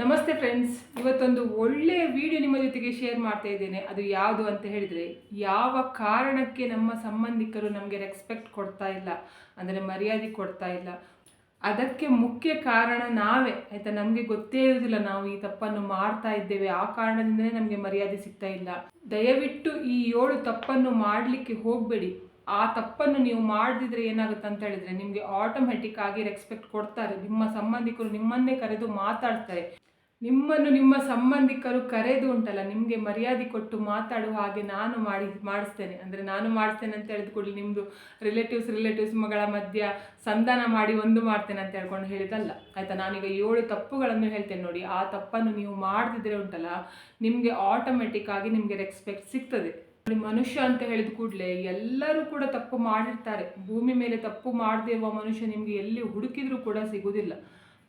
ನಮಸ್ತೆ ಫ್ರೆಂಡ್ಸ್, ಇವತ್ತೊಂದು ಒಳ್ಳೆಯ ವಿಡಿಯೋ ನಿಮ್ಮ ಜೊತೆಗೆ ಶೇರ್ ಮಾಡ್ತಾ ಇದ್ದೇನೆ. ಅದು ಯಾವುದು ಅಂತ ಹೇಳಿದರೆ, ಯಾವ ಕಾರಣಕ್ಕೆ ನಮ್ಮ ಸಂಬಂಧಿಕರು ನಮಗೆ ರೆಸ್ಪೆಕ್ಟ್ ಕೊಡ್ತಾ ಇಲ್ಲ, ಅಂದರೆ ಮರ್ಯಾದೆ ಕೊಡ್ತಾ ಇಲ್ಲ, ಅದಕ್ಕೆ ಮುಖ್ಯ ಕಾರಣ ನಾವೇ ಆಯಿತಾ ನಮಗೆ ಗೊತ್ತೇ ಇರೋದಿಲ್ಲ ನಾವು ಈ ತಪ್ಪನ್ನು ಮಾಡ್ತಾ ಇದ್ದೇವೆ, ಆ ಕಾರಣದಿಂದಲೇ ನಮಗೆ ಮರ್ಯಾದೆ ಸಿಗ್ತಾ ಇಲ್ಲ. ದಯವಿಟ್ಟು ಈ ಏಳು ತಪ್ಪನ್ನು ಮಾಡಲಿಕ್ಕೆ ಹೋಗಬೇಡಿ. ಆ ತಪ್ಪನ್ನು ನೀವು ಮಾಡಿದ್ರೆ ಏನಾಗುತ್ತೆ ಅಂತ ಹೇಳಿದ್ರೆ ನಿಮಗೆ ಆಟೋಮೆಟಿಕ್ ಆಗಿ ರೆಸ್ಪೆಕ್ಟ್ ಕೊಡ್ತಾರೆ. ನಿಮ್ಮ ಸಂಬಂಧಿಕರು ನಿಮ್ಮನ್ನೇ ಕರೆದು ಮಾತಾಡ್ತಾರೆ. ನಿಮ್ಮನ್ನು ನಿಮ್ಮ ಸಂಬಂಧಿಕರು ಕರೆದು ಉಂಟಲ್ಲ, ನಿಮಗೆ ಮರ್ಯಾದೆ ಕೊಟ್ಟು ಮಾತಾಡುವ ಹಾಗೆ ನಾನು ಮಾಡಿ, ಮಾಡಿಸ್ತೇನೆ. ಅಂದರೆ ನಾನು ಮಾಡಿಸ್ತೇನೆ ಅಂತ ಹೇಳಿದ ಕೂಡಲೇ ನಿಮ್ಮದು ರಿಲೇಟಿವ್ಸ್ ರಿಲೇಟಿವ್ಸ್ ಮಗಳ ಮಧ್ಯ ಸಂಧಾನ ಮಾಡಿ ಒಂದು ಮಾಡ್ತೇನೆ ಅಂತ ಹೇಳ್ಕೊಂಡು ಹೇಳಿದಲ್ಲ. ಆಯಿತಾ? ನಾನೀಗ ಏಳು ತಪ್ಪುಗಳನ್ನು ಹೇಳ್ತೇನೆ ನೋಡಿ. ಆ ತಪ್ಪನ್ನು ನೀವು ಮಾಡದಿದ್ರೆ ಉಂಟಲ್ಲ, ನಿಮಗೆ ಆಟೋಮೆಟಿಕ್ ಆಗಿ ನಿಮಗೆ ರೆಸ್ಪೆಕ್ಟ್ ಸಿಗ್ತದೆ. ಮನುಷ್ಯ ಅಂತ ಹೇಳಿದ ಕೂಡಲೇ ಎಲ್ಲರೂ ಕೂಡ ತಪ್ಪು ಮಾಡಿರ್ತಾರೆ. ಭೂಮಿ ಮೇಲೆ ತಪ್ಪು ಮಾಡದೇ ಇರುವ ಮನುಷ್ಯ ನಿಮಗೆ ಎಲ್ಲಿ ಹುಡುಕಿದ್ರೂ ಕೂಡ ಸಿಗುವುದಿಲ್ಲ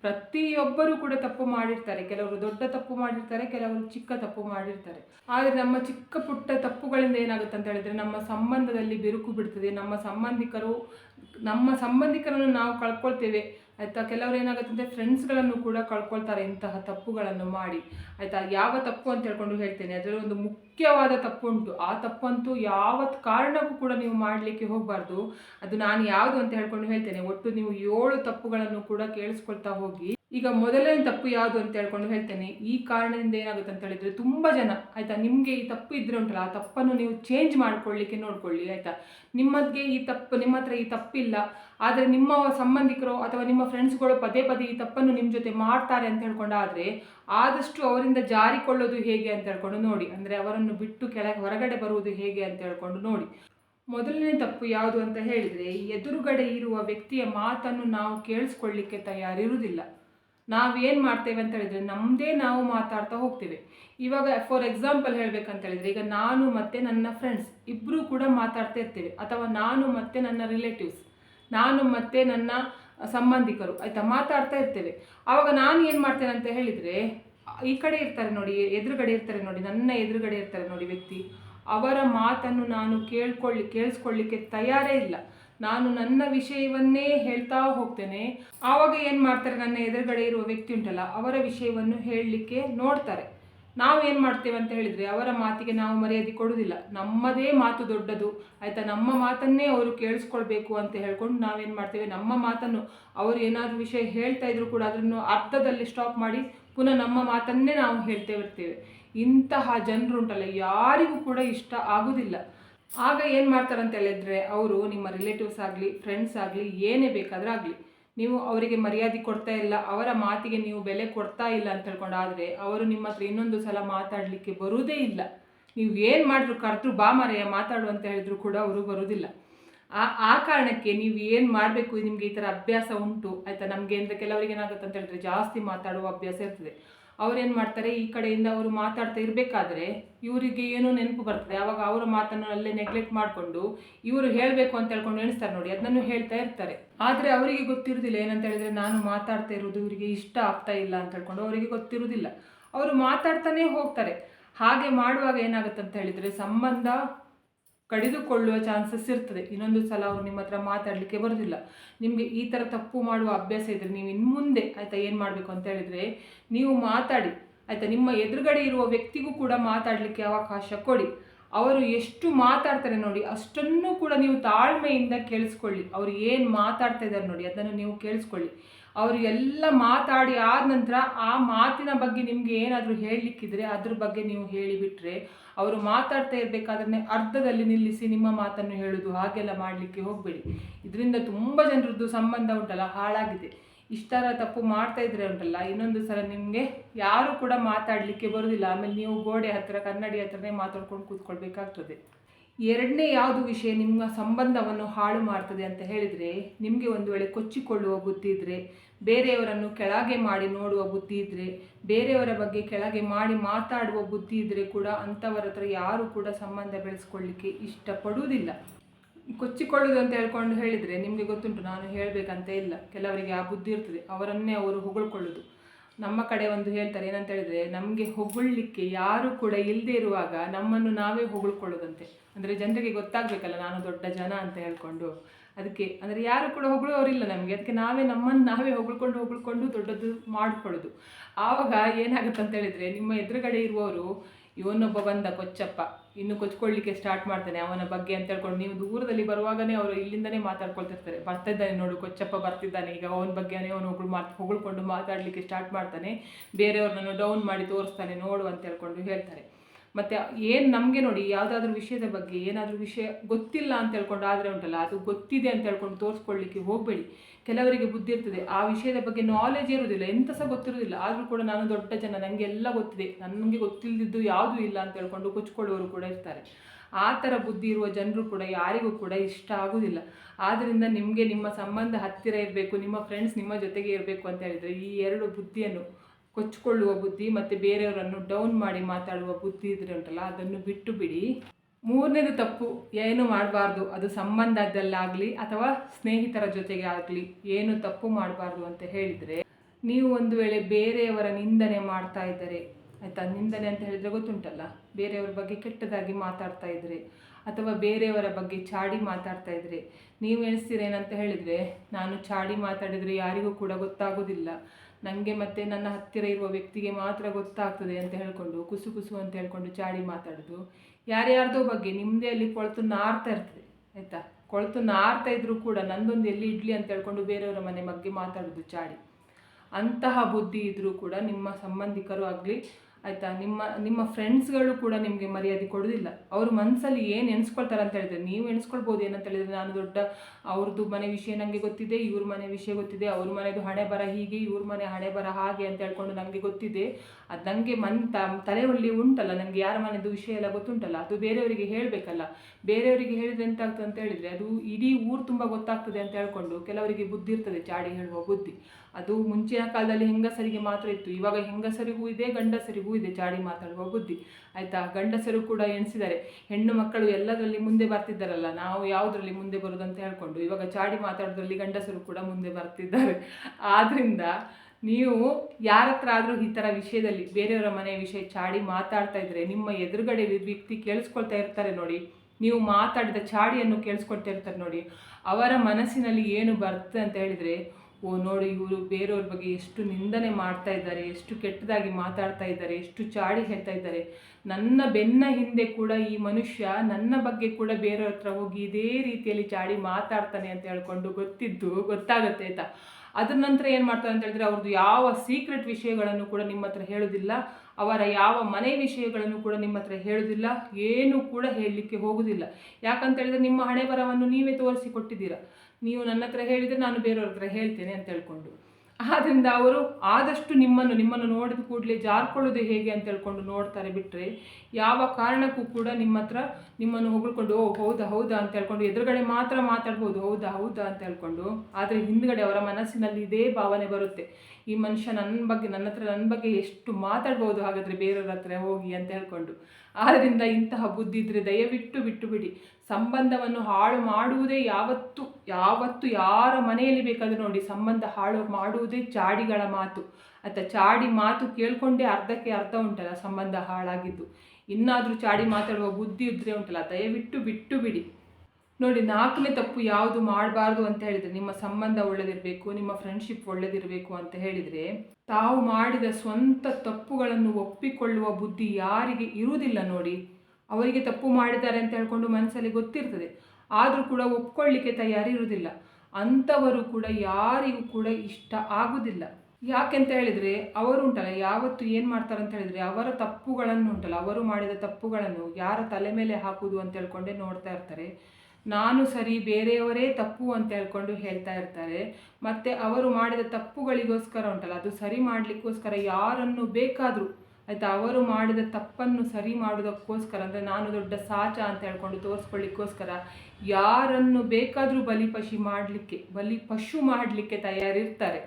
ಪ್ರತಿಯೊಬ್ಬರು ಕೂಡ ತಪ್ಪು ಮಾಡಿರ್ತಾರೆ. ಕೆಲವರು ದೊಡ್ಡ ತಪ್ಪು ಮಾಡಿರ್ತಾರೆ, ಕೆಲವರು ಚಿಕ್ಕ ತಪ್ಪು ಮಾಡಿರ್ತಾರೆ. ಆದರೆ ನಮ್ಮ ಚಿಕ್ಕ ಪುಟ್ಟ ತಪ್ಪುಗಳಿಂದ ಏನಾಗುತ್ತೆ ಅಂತ ಹೇಳಿದ್ರೆ ನಮ್ಮ ಸಂಬಂಧದಲ್ಲಿ ಬಿರುಕು ಬಿಡ್ತದೆ. ನಮ್ಮ ಸಂಬಂಧಿಕರು, ನಮ್ಮ ಸಂಬಂಧಿಕರನ್ನು ನಾವು ಕಳ್ಕೊಳ್ತೇವೆ. ಆಯ್ತಾ? ಕೆಲವರು ಏನಾಗುತ್ತೆ ಫ್ರೆಂಡ್ಸ್ಗಳನ್ನು ಕೂಡ ಕಳ್ಕೊಳ್ತಾರೆ ಇಂತಹ ತಪ್ಪುಗಳನ್ನು ಮಾಡಿ. ಆಯ್ತಾ? ಯಾವ ತಪ್ಪು ಅಂತ ಹೇಳ್ಕೊಂಡು ಹೇಳ್ತೇನೆ. ಅದರಲ್ಲಿ ಒಂದು ಮುಖ್ಯವಾದ ತಪ್ಪು ಉಂಟು. ಆ ತಪ್ಪಂತೂ ಯಾವ ಕಾರಣಕ್ಕೂ ಕೂಡ ನೀವು ಮಾಡಲಿಕ್ಕೆ ಹೋಗಬಾರ್ದು. ಅದು ನಾನು ಯಾವುದು ಅಂತ ಹೇಳ್ಕೊಂಡು ಹೇಳ್ತೇನೆ. ಒಟ್ಟು ನೀವು ಏಳು ತಪ್ಪುಗಳನ್ನು ಕೂಡ ಕೇಳಿಸ್ಕೊಳ್ತಾ ಹೋಗಿ ಈಗ ಮೊದಲನೇ ತಪ್ಪು ಯಾವುದು ಅಂತ ಹೇಳ್ಕೊಂಡು ಹೇಳ್ತೇನೆ. ಈ ಕಾರಣದಿಂದ ಏನಾಗುತ್ತೆ ಅಂತ ಹೇಳಿದ್ರೆ ತುಂಬ ಜನ, ಆಯಿತಾ? ನಿಮಗೆ ಈ ತಪ್ಪು ಇದ್ರೆ ಉಂಟಲ್ಲ, ಆ ತಪ್ಪನ್ನು ನೀವು ಚೇಂಜ್ ಮಾಡ್ಕೊಳ್ಳಿಕ್ಕೆ ನೋಡ್ಕೊಳ್ಳಿ, ಆಯಿತಾ? ನಿಮ್ಮದ್ಗೆ ಈ ತಪ್ಪು, ನಿಮ್ಮ ಹತ್ರ ಈ ತಪ್ಪಿಲ್ಲ. ಆದರೆ ನಿಮ್ಮ ಸಂಬಂಧಿಕರು ಅಥವಾ ನಿಮ್ಮ ಫ್ರೆಂಡ್ಸ್ಗಳು ಪದೇ ಪದೇ ಈ ತಪ್ಪನ್ನು ನಿಮ್ಮ ಜೊತೆ ಮಾಡ್ತಾರೆ ಅಂತ ಹೇಳ್ಕೊಂಡಾದ್ರೆ ಆದಷ್ಟು ಅವರಿಂದ ಜಾರಿಕೊಳ್ಳೋದು ಹೇಗೆ ಅಂತ ಹೇಳ್ಕೊಂಡು ನೋಡಿ. ಅಂದರೆ ಅವರನ್ನು ಬಿಟ್ಟು ಕೆಳಗೆ ಹೊರಗಡೆ ಬರುವುದು ಹೇಗೆ ಅಂತ ಹೇಳ್ಕೊಂಡು ನೋಡಿ. ಮೊದಲನೇ ತಪ್ಪು ಯಾವುದು ಅಂತ ಹೇಳಿದರೆ ಎದುರುಗಡೆ ಇರುವ ವ್ಯಕ್ತಿಯ ಮಾತನ್ನು ನಾವು ಕೇಳಿಸ್ಕೊಳ್ಳಿಕ್ಕೆ ತಯಾರಿರುವುದಿಲ್ಲ. ನಾವೇನು ಮಾಡ್ತೇವೆ ಅಂತ ಹೇಳಿದರೆ ನಮ್ಮದೇ ನಾವು ಮಾತಾಡ್ತಾ ಹೋಗ್ತೇವೆ. ಇವಾಗ ಫಾರ್ ಎಕ್ಸಾಂಪಲ್ ಹೇಳ್ಬೇಕಂತ ಹೇಳಿದರೆ ಈಗ ನಾನು ಮತ್ತು ನನ್ನ ಫ್ರೆಂಡ್ಸ್ ಇಬ್ಬರೂ ಕೂಡ ಮಾತಾಡ್ತಾ ಇರ್ತೇವೆ. ಅಥವಾ ನಾನು ಮತ್ತು ನನ್ನ ರಿಲೇಟಿವ್ಸ್ ನಾನು ಮತ್ತು ನನ್ನ ಸಂಬಂಧಿಕರು ಆಯಿತಾ ಮಾತಾಡ್ತಾ ಇರ್ತೇವೆ. ಆವಾಗ ನಾನು ಏನು ಮಾಡ್ತೇನೆ ಅಂತ ಹೇಳಿದರೆ ಈ ಕಡೆ ಇರ್ತಾರೆ ನೋಡಿ, ಎದುರುಗಡೆ ಇರ್ತಾರೆ ನೋಡಿ, ನನ್ನ ಎದುರುಗಡೆ ಇರ್ತಾರೆ ನೋಡಿ ವ್ಯಕ್ತಿ. ಅವರ ಮಾತನ್ನು ನಾನು ಕೇಳ್ಕೊಳ್ಳಿ, ಕೇಳಿಸ್ಕೊಳ್ಳಿಕ್ಕೆ ತಯಾರೇ ಇಲ್ಲ. ನಾನು ನನ್ನ ವಿಷಯವನ್ನೇ ಹೇಳ್ತಾ ಹೋಗ್ತೇನೆ. ಆವಾಗ ಏನು ಮಾಡ್ತಾರೆ? ನನ್ನ ಎದುರುಗಡೆ ಇರುವ ವ್ಯಕ್ತಿ ಉಂಟಲ್ಲ, ಅವರ ವಿಷಯವನ್ನು ಹೇಳಲಿಕ್ಕೆ ನೋಡ್ತಾರೆ. ನಾವು ಏನು ಮಾಡ್ತೇವೆ ಅಂತ ಹೇಳಿದರೆ, ಅವರ ಮಾತಿಗೆ ನಾವು ಮರ್ಯಾದೆ ಕೊಡುವುದಿಲ್ಲ. ನಮ್ಮದೇ ಮಾತು ದೊಡ್ಡದು. ಆಯಿತಾ? ನಮ್ಮ ಮಾತನ್ನೇ ಅವರು ಕೇಳಿಸ್ಕೊಳ್ಬೇಕು ಅಂತ ಹೇಳ್ಕೊಂಡು ನಾವೇನು ಮಾಡ್ತೇವೆ? ನಮ್ಮ ಮಾತನ್ನು ಅವರು ಏನಾದರೂ ವಿಷಯ ಹೇಳ್ತಾ ಇದ್ರು ಕೂಡ ಅದನ್ನು ಅರ್ಧದಲ್ಲಿ ಸ್ಟಾಪ್ ಮಾಡಿ ಪುನಃ ನಮ್ಮ ಮಾತನ್ನೇ ನಾವು ಹೇಳ್ತೇವೆ ಇರ್ತೇವೆ. ಇಂತಹ ಜನರು ಉಂಟಲ್ಲ, ಯಾರಿಗೂ ಕೂಡ ಇಷ್ಟ ಆಗುವುದಿಲ್ಲ ಆಗ ಏನು ಮಾಡ್ತಾರೆ ಅಂತ ಹೇಳಿದ್ರೆ, ಅವರು ನಿಮ್ಮ ರಿಲೇಟಿವ್ಸ್ ಆಗಲಿ ಫ್ರೆಂಡ್ಸ್ ಆಗಲಿ, ಏನೇ ಬೇಕಾದರೂ ಆಗಲಿ, ನೀವು ಅವರಿಗೆ ಮರ್ಯಾದೆ ಕೊಡ್ತಾ ಇಲ್ಲ, ಅವರ ಮಾತಿಗೆ ನೀವು ಬೆಲೆ ಕೊಡ್ತಾ ಇಲ್ಲ ಅಂತ ಹೇಳ್ಕೊಂಡು ಆದರೆ ಅವರು ನಿಮ್ಮ ಹತ್ರ ಇನ್ನೊಂದು ಸಲ ಮಾತಾಡಲಿಕ್ಕೆ ಬರುವುದೇ ಇಲ್ಲ. ನೀವು ಏನು ಮಾಡಿದ್ರು ಕರೆದ್ರು ಬಾ ಮರೆಯ ಮಾತಾಡು ಅಂತ ಹೇಳಿದ್ರು ಕೂಡ ಅವರು ಬರುವುದಿಲ್ಲ ಆ ಆ ಕಾರಣಕ್ಕೆ ನೀವು ಏನು ಮಾಡಬೇಕು? ನಿಮಗೆ ಈ ಥರ ಅಭ್ಯಾಸ ಉಂಟು, ಆಯಿತಾ? ನಮಗೆ ಅಂದರೆ ಕೆಲವರಿಗೆ ಏನಾಗುತ್ತೆ ಅಂತ ಹೇಳಿದ್ರೆ ಜಾಸ್ತಿ ಮಾತಾಡುವ ಅಭ್ಯಾಸ ಇರ್ತದೆ. ಅವ್ರೇನು ಮಾಡ್ತಾರೆ? ಈ ಕಡೆಯಿಂದ ಅವರು ಮಾತಾಡ್ತಾ ಇರಬೇಕಾದ್ರೆ ಇವರಿಗೆ ಏನೋ ನೆನಪು ಬರ್ತದೆ. ಆವಾಗ ಅವರ ಮಾತನ್ನು ಅಲ್ಲೇ ನೆಗ್ಲೆಕ್ಟ್ ಮಾಡಿಕೊಂಡು ಇವರು ಹೇಳಬೇಕು ಅಂತ ಹೇಳ್ಕೊಂಡು ಎಣಿಸ್ತಾರೆ ನೋಡಿ ಅದನ್ನು ಹೇಳ್ತಾ ಇರ್ತಾರೆ. ಆದರೆ ಅವರಿಗೆ ಗೊತ್ತಿರೋದಿಲ್ಲ, ಏನಂತ ಹೇಳಿದ್ರೆ ನಾನು ಮಾತಾಡ್ತಾ ಇರೋದು ಇವರಿಗೆ ಇಷ್ಟ ಆಗ್ತಾ ಇಲ್ಲ ಅಂತ ಹೇಳ್ಕೊಂಡು ಅವರಿಗೆ ಗೊತ್ತಿರೋದಿಲ್ಲ. ಅವರು ಮಾತಾಡ್ತಾನೆ ಹೋಗ್ತಾರೆ. ಹಾಗೆ ಮಾಡುವಾಗ ಏನಾಗುತ್ತೆ ಅಂತ ಹೇಳಿದರೆ ಸಂಬಂಧ ಕಡಿದುಕೊಳ್ಳುವ ಚಾನ್ಸಸ್ ಇರ್ತದೆ. ಇನ್ನೊಂದು ಸಲ ಅವರು ನಿಮ್ಮ ಹತ್ರ ಮಾತಾಡಲಿಕ್ಕೆ ಬರೋದಿಲ್ಲ. ನಿಮಗೆ ಈ ಥರ ತಪ್ಪು ಮಾಡುವ ಅಭ್ಯಾಸ ಇದ್ದರೆ ನೀವು ಇನ್ನು ಮುಂದೆ ಆಯಿತಾ ಏನು ಮಾಡಬೇಕು ಅಂತ ಹೇಳಿದರೆ ನೀವು ಮಾತಾಡಿ. ಆಯಿತಾ ನಿಮ್ಮ ಎದುರುಗಡೆ ಇರುವ ವ್ಯಕ್ತಿಗೂ ಕೂಡ ಮಾತಾಡಲಿಕ್ಕೆ ಅವಕಾಶ ಕೊಡಿ. ಅವರು ಎಷ್ಟು ಮಾತಾಡ್ತಾರೆ ನೋಡಿ, ಅಷ್ಟನ್ನು ಕೂಡ ನೀವು ತಾಳ್ಮೆಯಿಂದ ಕೇಳಿಸ್ಕೊಳ್ಳಿ. ಅವರು ಏನು ಮಾತಾಡ್ತಾ ಇದ್ದಾರೆ ನೋಡಿ, ಅದನ್ನು ನೀವು ಕೇಳಿಸ್ಕೊಳ್ಳಿ. ಅವರು ಎಲ್ಲ ಮಾತಾಡಿ ಆದ ನಂತರ ಆ ಮಾತಿನ ಬಗ್ಗೆ ನಿಮಗೆ ಏನಾದರೂ ಹೇಳಲಿಕ್ಕಿದ್ರೆ ಅದ್ರ ಬಗ್ಗೆ ನೀವು ಹೇಳಿಬಿಟ್ರೆ ಅವರು ಮಾತಾಡ್ತಾ ಇರಬೇಕಾದ್ರೆ ಅರ್ಧದಲ್ಲಿ ನಿಲ್ಲಿಸಿ ನಿಮ್ಮ ಮಾತನ್ನು ಹೇಳೋದು, ಹಾಗೆಲ್ಲ ಮಾಡಲಿಕ್ಕೆ ಹೋಗಬೇಡಿ. ಇದರಿಂದ ತುಂಬ ಜನರದ್ದು ಸಂಬಂಧ ಉಂಟಲ್ಲ, ಹಾಳಾಗಿದೆ. ಇಷ್ಟರ ತಪ್ಪು ಮಾಡ್ತಾ ಇದ್ರೆ ಉಂಟಲ್ಲ, ಇನ್ನೊಂದು ಸಲ ನಿಮಗೆ ಯಾರು ಕೂಡ ಮಾತಾಡಲಿಕ್ಕೆ ಬರೋದಿಲ್ಲ. ಆಮೇಲೆ ನೀವು ಗೋಡೆ ಹತ್ತಿರ ಕನ್ನಡಿ ಹತ್ರನೇ ಮಾತಾಡ್ಕೊಂಡು ಕೂತ್ಕೊಳ್ಬೇಕಾಗ್ತದೆ. ಎರಡನೇ ಯಾವುದು ವಿಷಯ ನಿಮ್ಮ ಸಂಬಂಧವನ್ನು ಹಾಳು ಮಾಡ್ತದೆ ಅಂತ ಹೇಳಿದರೆ, ನಿಮಗೆ ಒಂದು ವೇಳೆ ಕೊಚ್ಚಿಕೊಳ್ಳುವ ಬುದ್ಧಿ ಇದ್ದರೆ ಬೇರೆಯವರನ್ನು ಕೆಳಗೆ ಮಾಡಿ ನೋಡುವ ಬುದ್ಧಿ ಇದ್ದರೆ ಬೇರೆಯವರ ಬಗ್ಗೆ ಕೆಳಗೆ ಮಾಡಿ ಮಾತಾಡುವ ಬುದ್ಧಿ ಇದ್ದರೆ ಕೂಡ ಅಂಥವರ ಹತ್ರ ಯಾರೂ ಕೂಡ ಸಂಬಂಧ ಬೆಳೆಸ್ಕೊಳ್ಳಿಕ್ಕೆ ಇಷ್ಟಪಡುವುದಿಲ್ಲ. ಕೊಚ್ಚಿಕೊಳ್ಳುವುದು ಅಂತ ಹೇಳ್ಕೊಂಡು ಹೇಳಿದರೆ ನಿಮಗೆ ಗೊತ್ತುಂಟು, ನಾನು ಹೇಳಬೇಕಂತ ಇಲ್ಲ. ಕೆಲವರಿಗೆ ಆ ಬುದ್ಧಿ ಇರ್ತದೆ, ಅವರನ್ನೇ ಅವರು ಹೊಗಳ್ಕೊಳ್ಳೋದು. ನಮ್ಮ ಕಡೆ ಒಂದು ಹೇಳ್ತಾರೆ, ಏನಂತ ಹೇಳಿದರೆ, ನಮಗೆ ಹೊಗಳ್ಲಿಕ್ಕೆ ಯಾರು ಕೂಡ ಇಲ್ಲದೆ ಇರುವಾಗ ನಮ್ಮನ್ನು ನಾವೇ ಹೊಗಳ್ಕೊಳ್ಳೋದಂತೆ. ಅಂದರೆ ಜನರಿಗೆ ಗೊತ್ತಾಗಬೇಕಲ್ಲ, ನಾನು ದೊಡ್ಡ ಜನ ಅಂತ ಹೇಳ್ಕೊಂಡು. ಅದಕ್ಕೆ, ಅಂದರೆ ಯಾರು ಕೂಡ ಹೊಗಳೋರಿಲ್ಲ ನಮಗೆ. ಅದಕ್ಕೆ ನಾವೇ ನಮ್ಮನ್ನು ನಾವೇ ಹೊಗಳ್ಕೊಂಡು ಹೊಗಳ್ಕೊಂಡು ದೊಡ್ಡದು ಮಾಡ್ಕೊಳ್ಳೋದು. ಆವಾಗ ಏನಾಗುತ್ತೆ ಅಂತ ಹೇಳಿದರೆ, ನಿಮ್ಮ ಎದುರುಗಡೆ ಇರುವವರು, ಇವನೊಬ್ಬ ಬಂದ ಕೊಚ್ಚಪ್ಪ, ಇನ್ನು ಕೊಚ್ಕೊಳ್ಳಿಕ್ಕೆ ಸ್ಟಾರ್ಟ್ ಮಾಡ್ತಾನೆ ಅವನ ಬಗ್ಗೆ ಅಂತ ಹೇಳ್ಕೊಂಡು ನೀವು ದೂರದಲ್ಲಿ ಬರುವಾಗನೇ ಅವರು ಇಲ್ಲಿಂದನೇ ಮಾತಾಡ್ಕೊಳ್ತಿರ್ತಾರೆ. ಬರ್ತಿದ್ದಾನೆ ನೋಡು, ಕೊಚ್ಚಪ್ಪ ಬರ್ತಿದ್ದಾನೆ. ಈಗ ಅವನ ಬಗ್ಗೆನೇ ಅವನು ಹೊಗಳು ಮಾತು, ಹೊಗಳ್ಕೊಂಡು ಮಾತಾಡಲಿಕ್ಕೆ ಸ್ಟಾರ್ಟ್ ಮಾಡ್ತಾನೆ. ಬೇರೆಯವ್ರನ್ನ ಡೌನ್ ಮಾಡಿ ತೋರಿಸ್ತಾನೆ, ನೋಡು ಅಂತ ಹೇಳ್ಕೊಂಡು ಹೇಳ್ತಾರೆ. ಮತ್ತು ಏನು ನಮಗೆ ನೋಡಿ ಯಾವುದಾದ್ರೂ ವಿಷಯದ ಬಗ್ಗೆ ಏನಾದರೂ ವಿಷಯ ಗೊತ್ತಿಲ್ಲ ಅಂತ ಹೇಳ್ಕೊಂಡು ಆದರೆ ಉಂಟಲ್ಲ, ಅದು ಗೊತ್ತಿದೆ ಅಂತ ಹೇಳ್ಕೊಂಡು ತೋರಿಸ್ಕೊಳ್ಳಿಕ್ಕೆ ಹೋಗಬೇಡಿ. ಕೆಲವರಿಗೆ ಬುದ್ಧಿ ಇರ್ತದೆ. ಆ ವಿಷಯದ ಬಗ್ಗೆ ನಾಲೆಜ್ ಇರೋದಿಲ್ಲ ಎಂಥ ಸಹ ಗೊತ್ತಿರೋದಿಲ್ಲ. ಆದರೂ ಕೂಡ ನಾನು ದೊಡ್ಡ ಜನ ನನಗೆ ಎಲ್ಲ ಗೊತ್ತಿದೆ. ನನಗೆ ಗೊತ್ತಿಲ್ಲದಿದ್ದು ಯಾವುದೂ ಇಲ್ಲ ಅಂತ ಹೇಳ್ಕೊಂಡು ಕೊಚ್ಕೊಳ್ಳೋರು ಕೂಡ ಇರ್ತಾರೆ. ಆ ಥರ ಬುದ್ಧಿ ಇರುವ ಜನರು ಕೂಡ ಯಾರಿಗೂ ಕೂಡ ಇಷ್ಟ ಆಗೋದಿಲ್ಲ. ಆದ್ದರಿಂದ ನಿಮಗೆ ನಿಮ್ಮ ಸಂಬಂಧ ಹತ್ತಿರ ಇರಬೇಕು, ನಿಮ್ಮ ಫ್ರೆಂಡ್ಸ್ ನಿಮ್ಮ ಜೊತೆಗೆ ಇರಬೇಕು ಅಂತ ಹೇಳಿದರೆ ಈ ಎರಡು ಬುದ್ಧಿಯನ್ನು ಕೊಚ್ಕೊಳ್ಳುವ ಬುದ್ಧಿ ಮತ್ತು ಬೇರೆಯವರನ್ನು ಡೌನ್ ಮಾಡಿ ಮಾತಾಡುವ ಬುದ್ಧಿ ಇದ್ರೆ ಉಂಟಲ್ಲ, ಅದನ್ನು ಬಿಟ್ಟು ಬಿಡಿ. ಮೂರನೇದು ತಪ್ಪು, ಏನು ಮಾಡಬಾರ್ದು, ಅದು ಸಂಬಂಧದಲ್ಲಾಗಲಿ ಅಥವಾ ಸ್ನೇಹಿತರ ಜೊತೆಗೆ ಆಗಲಿ, ಏನು ತಪ್ಪು ಮಾಡಬಾರ್ದು ಅಂತ ಹೇಳಿದರೆ, ನೀವು ಒಂದು ವೇಳೆ ಬೇರೆಯವರ ನಿಂದನೆ ಮಾಡ್ತಾ ಇದ್ದರೆ, ಆಯಿತಾ? ನಿಂದನೆ ಅಂತ ಹೇಳಿದರೆ ಗೊತ್ತುಂಟಲ್ಲ? ಬೇರೆಯವರ ಬಗ್ಗೆ ಕೆಟ್ಟದಾಗಿ ಮಾತಾಡ್ತಾ ಇದ್ದರೆ ಅಥವಾ ಬೇರೆಯವರ ಬಗ್ಗೆ ಚಾಡಿ ಮಾತಾಡ್ತಾ ಇದ್ದರೆ ನೀವು ಎಣಿಸ್ತೀರೇನಂತ ಹೇಳಿದರೆ, ನಾನು ಚಾಡಿ ಮಾತಾಡಿದರೆ ಯಾರಿಗೂ ಕೂಡ ಗೊತ್ತಾಗೋದಿಲ್ಲ. ನನಗೆ ಮತ್ತು ನನ್ನ ಹತ್ತಿರ ಇರುವ ವ್ಯಕ್ತಿಗೆ ಮಾತ್ರ ಗೊತ್ತಾಗ್ತದೆ ಅಂತ ಹೇಳ್ಕೊಂಡು, ಕುಸು ಕುಸು ಅಂತ ಹೇಳ್ಕೊಂಡು ಚಾಡಿ ಮಾತಾಡೋದು. ಯಾರ್ಯಾರ್ದೋ ಬಗ್ಗೆ ನಿಮ್ಮದೇ ಅಲ್ಲಿ ಕೊಳತು ನಾರ್ತಾ ಇರ್ತದೆ, ಆಯಿತಾ? ಕೊಳತು ನಾರ್ತಾ ಇದ್ದರೂ ಕೂಡ ನಂದೊಂದು ಎಲ್ಲಿ ಇಡ್ಲಿ ಅಂತ ಹೇಳ್ಕೊಂಡು ಬೇರೆಯವರ ಮನೆ ಬಗ್ಗೆ ಮಾತಾಡೋದು ಚಾಡಿ. ಅಂತಹ ಬುದ್ಧಿ ಇದ್ದರೂ ಕೂಡ ನಿಮ್ಮ ಸಂಬಂಧಿಕರು ಆಗಲಿ ಆಯಿತಾ? ನಿಮ್ಮ ನಿಮ್ಮ ಫ್ರೆಂಡ್ಸ್ಗಳು ಕೂಡ ನಿಮಗೆ ಮರ್ಯಾದೆ ಕೊಡೋದಿಲ್ಲ. ಅವ್ರ ಮನಸ್ಸಲ್ಲಿ ಏನು ಎಣಿಸ್ಕೊಳ್ತಾರೆ ಅಂತ ಹೇಳಿದ್ರೆ, ನೀವು ಎಣಿಸ್ಕೊಳ್ಬೋದು, ಏನಂತ ಹೇಳಿದ್ರೆ, ನಾನು ದೊಡ್ಡ ಅವ್ರದ್ದು ಮನೆ ವಿಷಯ ನನಗೆ ಗೊತ್ತಿದೆ, ಇವ್ರ ಮನೆ ವಿಷಯ ಗೊತ್ತಿದೆ, ಅವ್ರ ಮನೆದು ಹಣೆ ಬರ ಹೀಗೆ, ಇವ್ರ ಮನೆ ಹಣೆ ಬರ ಹಾಗೆ ಅಂತ ಹೇಳ್ಕೊಂಡು ನನಗೆ ಗೊತ್ತಿದೆ. ಅದು ನನಗೆ ಮನ್ ತಲೆ ಒಳ್ಳಿ ಉಂಟಲ್ಲ ನನಗೆ ಯಾರ ಮನೆದು ವಿಷಯ ಎಲ್ಲ ಗೊತ್ತುಂಟಲ್ಲ, ಅದು ಬೇರೆಯವರಿಗೆ ಹೇಳಬೇಕಲ್ಲ. ಬೇರೆಯವರಿಗೆ ಹೇಳಿದ್ರೆ ಎಂತ ಆಗ್ತದೆ ಅಂತ ಹೇಳಿದರೆ, ಅದು ಇಡೀ ಊರು ತುಂಬ ಗೊತ್ತಾಗ್ತದೆ ಅಂತ ಹೇಳ್ಕೊಂಡು ಕೆಲವರಿಗೆ ಬುದ್ಧಿ ಇರ್ತದೆ, ಚಾಡಿ, ಹೇಳುವ ಬುದ್ಧಿ. ಅದು ಮುಂಚಿನ ಕಾಲದಲ್ಲಿ ಹೆಂಗಸರಿಗೆ ಮಾತ್ರ ಇತ್ತು. ಇವಾಗ ಹೆಂಗಸರಿಗೂ ಇದೆ, ಗಂಡಸರಿಗೂ ಇದೆ ಚಾಡಿ ಮಾತಾಡುವ ಬುದ್ಧಿ. ಆಯಿತಾ? ಗಂಡಸರು ಕೂಡ ಎಣಿಸಿದ್ದಾರೆ. ಹೆಣ್ಣು ಮಕ್ಕಳು ಎಲ್ಲದರಲ್ಲಿ ಮುಂದೆ ಬರ್ತಿದ್ದಾರಲ್ಲ, ನಾವು ಯಾವುದರಲ್ಲಿ ಮುಂದೆ ಬರೋದು ಅಂತ ಹೇಳ್ಕೊಂಡು, ಇವಾಗ ಚಾಡಿ ಮಾತಾಡೋದ್ರಲ್ಲಿ ಗಂಡಸರು ಕೂಡ ಮುಂದೆ ಬರ್ತಿದ್ದಾರೆ. ಆದ್ದರಿಂದ ನೀವು ಯಾರ ಹತ್ರ ಆದರೂ ಈ ಥರ ವಿಷಯದಲ್ಲಿ, ಬೇರೆಯವರ ಮನೆ ವಿಷಯ ಚಾಡಿ ಮಾತಾಡ್ತಾ ಇದ್ರೆ, ನಿಮ್ಮ ಎದುರುಗಡೆ ವ್ಯಕ್ತಿ ಕೇಳಿಸ್ಕೊಳ್ತಾ ಇರ್ತಾರೆ ನೋಡಿ. ನೀವು ಮಾತಾಡಿದ ಚಾಡಿಯನ್ನು ಕೇಳಿಸ್ಕೊಳ್ತಾ ಇರ್ತಾರೆ ನೋಡಿ. ಅವರ ಮನಸ್ಸಿನಲ್ಲಿ ಏನು ಬರ್ತದೆ ಅಂತ ಹೇಳಿದರೆ ಓ, ನೋಡಿ, ಇವರು ಬೇರೆಯವ್ರ ಬಗ್ಗೆ ಎಷ್ಟು ನಿಂದನೆ ಮಾಡ್ತಾ ಇದ್ದಾರೆ, ಎಷ್ಟು ಕೆಟ್ಟದಾಗಿ ಮಾತಾಡ್ತಾ ಇದ್ದಾರೆ, ಎಷ್ಟು ಚಾಡಿ ಹೇಳ್ತಾ ಇದ್ದಾರೆ. ನನ್ನ ಬೆನ್ನ ಹಿಂದೆ ಕೂಡ ಈ ಮನುಷ್ಯ ನನ್ನ ಬಗ್ಗೆ ಕೂಡ ಬೇರೆಯವ್ರ ಹತ್ರ ಹೋಗಿ ಇದೇ ರೀತಿಯಲ್ಲಿ ಚಾಡಿ ಮಾತಾಡ್ತಾನೆ ಅಂತ ಹೇಳ್ಕೊಂಡು ಗೊತ್ತಿದ್ದು ಗೊತ್ತಾಗುತ್ತೆ ಆಯ್ತಾ? ಅದ್ರ ನಂತರ ಏನು ಮಾಡ್ತಾರೆ ಅಂತ ಹೇಳಿದ್ರೆ ಅವ್ರದ್ದು ಯಾವ ಸೀಕ್ರೆಟ್ ವಿಷಯಗಳನ್ನು ಕೂಡ ನಿಮ್ಮ ಹತ್ರ ಹೇಳೋದಿಲ್ಲ, ಅವರ ಯಾವ ಮನೆ ವಿಷಯಗಳನ್ನು ಕೂಡ ನಿಮ್ಮ ಹತ್ರ ಹೇಳೋದಿಲ್ಲ, ಏನು ಕೂಡ ಹೇಳಲಿಕ್ಕೆ ಹೋಗೋದಿಲ್ಲ. ಯಾಕಂತ ಹೇಳಿದ್ರೆ ನಿಮ್ಮ ಹಣೆ ಬರವನ್ನು ನೀವೇ ತೋರಿಸಿ ಕೊಟ್ಟಿದ್ದೀರಾ? ನೀವು ನನ್ನ ಹತ್ರ ಹೇಳಿದರೆ ನಾನು ಬೇರೆಯವ್ರ ಹತ್ರ ಹೇಳ್ತೇನೆ ಅಂತ ಹೇಳ್ಕೊಂಡು. ಆದ್ದರಿಂದ ಅವರು ಆದಷ್ಟು ನಿಮ್ಮನ್ನು ನಿಮ್ಮನ್ನು ನೋಡಿದ ಕೂಡಲೇ ಜಾರ್ಕೊಳ್ಳೋದು ಹೇಗೆ ಅಂತ ಹೇಳ್ಕೊಂಡು ನೋಡ್ತಾರೆ ಬಿಟ್ಟರೆ ಯಾವ ಕಾರಣಕ್ಕೂ ಕೂಡ ನಿಮ್ಮ ಹತ್ರ ನಿಮ್ಮನ್ನು ಹೊಗಳ್ಕೊಂಡು, ಓ ಹೌದಾ ಹೌದಾ ಅಂತ ಹೇಳ್ಕೊಂಡು ಎದುರುಗಡೆ ಮಾತ್ರ ಮಾತಾಡ್ಬೋದು, ಹೌದಾ ಹೌದಾ ಅಂತ ಹೇಳ್ಕೊಂಡು. ಆದರೆ ಹಿಂದ್ಗಡೆ ಅವರ ಮನಸ್ಸಿನಲ್ಲಿ ಇದೇ ಭಾವನೆ ಬರುತ್ತೆ. ಈ ಮನುಷ್ಯ ನನ್ನ ಬಗ್ಗೆ, ನನ್ನ ಹತ್ರ ನನ್ನ ಬಗ್ಗೆ ಎಷ್ಟು ಮಾತಾಡ್ಬೋದು ಹಾಗಾದರೆ ಬೇರೆಯವ್ರ ಹತ್ರ ಹೋಗಿ ಅಂತ ಹೇಳ್ಕೊಂಡು. ಆದ್ದರಿಂದ ಇಂತಹ ಬುದ್ಧಿ ಇದ್ದರೆ ದಯವಿಟ್ಟು ಬಿಟ್ಟು ಬಿಡಿ ಸಂಬಂಧವನ್ನು ಹಾಳು ಮಾಡುವುದೇ ಯಾವತ್ತು ಯಾವತ್ತು ಯಾರ ಮನೆಯಲ್ಲಿ ಬೇಕಾದರೂ ನೋಡಿ ಸಂಬಂಧ ಹಾಳು ಮಾಡುವುದೇ ಚಾಡಿಗಳ ಮಾತು. ಅಥವಾ ಚಾಡಿ ಮಾತು ಕೇಳ್ಕೊಂಡೇ ಅರ್ಧಕ್ಕೆ ಅರ್ಧ ಉಂಟಲ್ಲ ಸಂಬಂಧ ಹಾಳಾಗಿದ್ದು. ಇನ್ನಾದರೂ ಚಾಡಿ ಮಾತಾಡುವ ಬುದ್ಧಿ ಇದ್ದರೆ ಉಂಟಲ್ಲ, ದಯವಿಟ್ಟು ಬಿಟ್ಟು ಬಿಡಿ ನೋಡಿ, ನಾಲ್ಕನೇ ತಪ್ಪು ಯಾವುದು ಮಾಡಬಾರ್ದು ಅಂತ ಹೇಳಿದರೆ, ನಿಮ್ಮ ಸಂಬಂಧ ಒಳ್ಳೆದಿರಬೇಕು, ನಿಮ್ಮ ಫ್ರೆಂಡ್ಶಿಪ್ ಒಳ್ಳೆದಿರಬೇಕು ಅಂತ ಹೇಳಿದರೆ, ತಾವು ಮಾಡಿದ ಸ್ವಂತ ತಪ್ಪುಗಳನ್ನು ಒಪ್ಪಿಕೊಳ್ಳುವ ಬುದ್ಧಿ ಯಾರಿಗೆ ಇರುವುದಿಲ್ಲ ನೋಡಿ. ಅವರಿಗೆ ತಪ್ಪು ಮಾಡಿದ್ದಾರೆ ಅಂತ ಹೇಳ್ಕೊಂಡು ಮನಸ್ಸಲ್ಲಿ ಗೊತ್ತಿರ್ತದೆ. ಆದರೂ ಕೂಡ ಒಪ್ಕೊಳ್ಳಿಕ್ಕೆ ತಯಾರಿರುವುದಿಲ್ಲ ಅಂಥವರು ಕೂಡ ಯಾರಿಗೂ ಕೂಡ ಇಷ್ಟ ಆಗುವುದಿಲ್ಲ ಯಾಕೆಂತ ಹೇಳಿದರೆ, ಅವರು ಉಂಟಲ್ಲ, ಯಾವತ್ತು ಏನು ಮಾಡ್ತಾರೆ ಅಂತ ಹೇಳಿದರೆ, ಅವರ ತಪ್ಪುಗಳನ್ನು ಉಂಟಲ್ಲ, ಅವರು ಮಾಡಿದ ತಪ್ಪುಗಳನ್ನು ಯಾರ ತಲೆ ಮೇಲೆ ಹಾಕುವುದು ಅಂತ ಹೇಳ್ಕೊಂಡೇ ನೋಡ್ತಾ ಇರ್ತಾರೆ. ನಾನು ಸರಿ, ಬೇರೆಯವರೇ ತಪ್ಪು ಅಂತ ಹೇಳ್ಕೊಂಡು ಹೇಳ್ತಾ ಇರ್ತಾರೆ. ಮತ್ತು ಅವರು ಮಾಡಿದ ತಪ್ಪುಗಳಿಗೋಸ್ಕರ ಉಂಟಲ್ಲ, ಅದು ಸರಿ ಮಾಡಲಿಕ್ಕೋಸ್ಕರ ಯಾರನ್ನು ಬೇಕಾದರೂ, ಆಯಿತಾ, ಅವರು ಮಾಡಿದ ತಪ್ಪನ್ನು ಸರಿ ಮಾಡೋದಕ್ಕೋಸ್ಕರ ಅಂದರೆ ನಾನು ದೊಡ್ಡ ಸಾಚ ಅಂತ ಹೇಳ್ಕೊಂಡು ತೋರಿಸ್ಕೊಳ್ಳಿಕ್ಕೋಸ್ಕರ, ಯಾರನ್ನು ಬೇಕಾದರೂ ಬಲಿಪಶಿ ಮಾಡಲಿಕ್ಕೆ, ಬಲಿ ಪಶು ಮಾಡಲಿಕ್ಕೆ ತಯಾರಿರ್ತಾರೆ.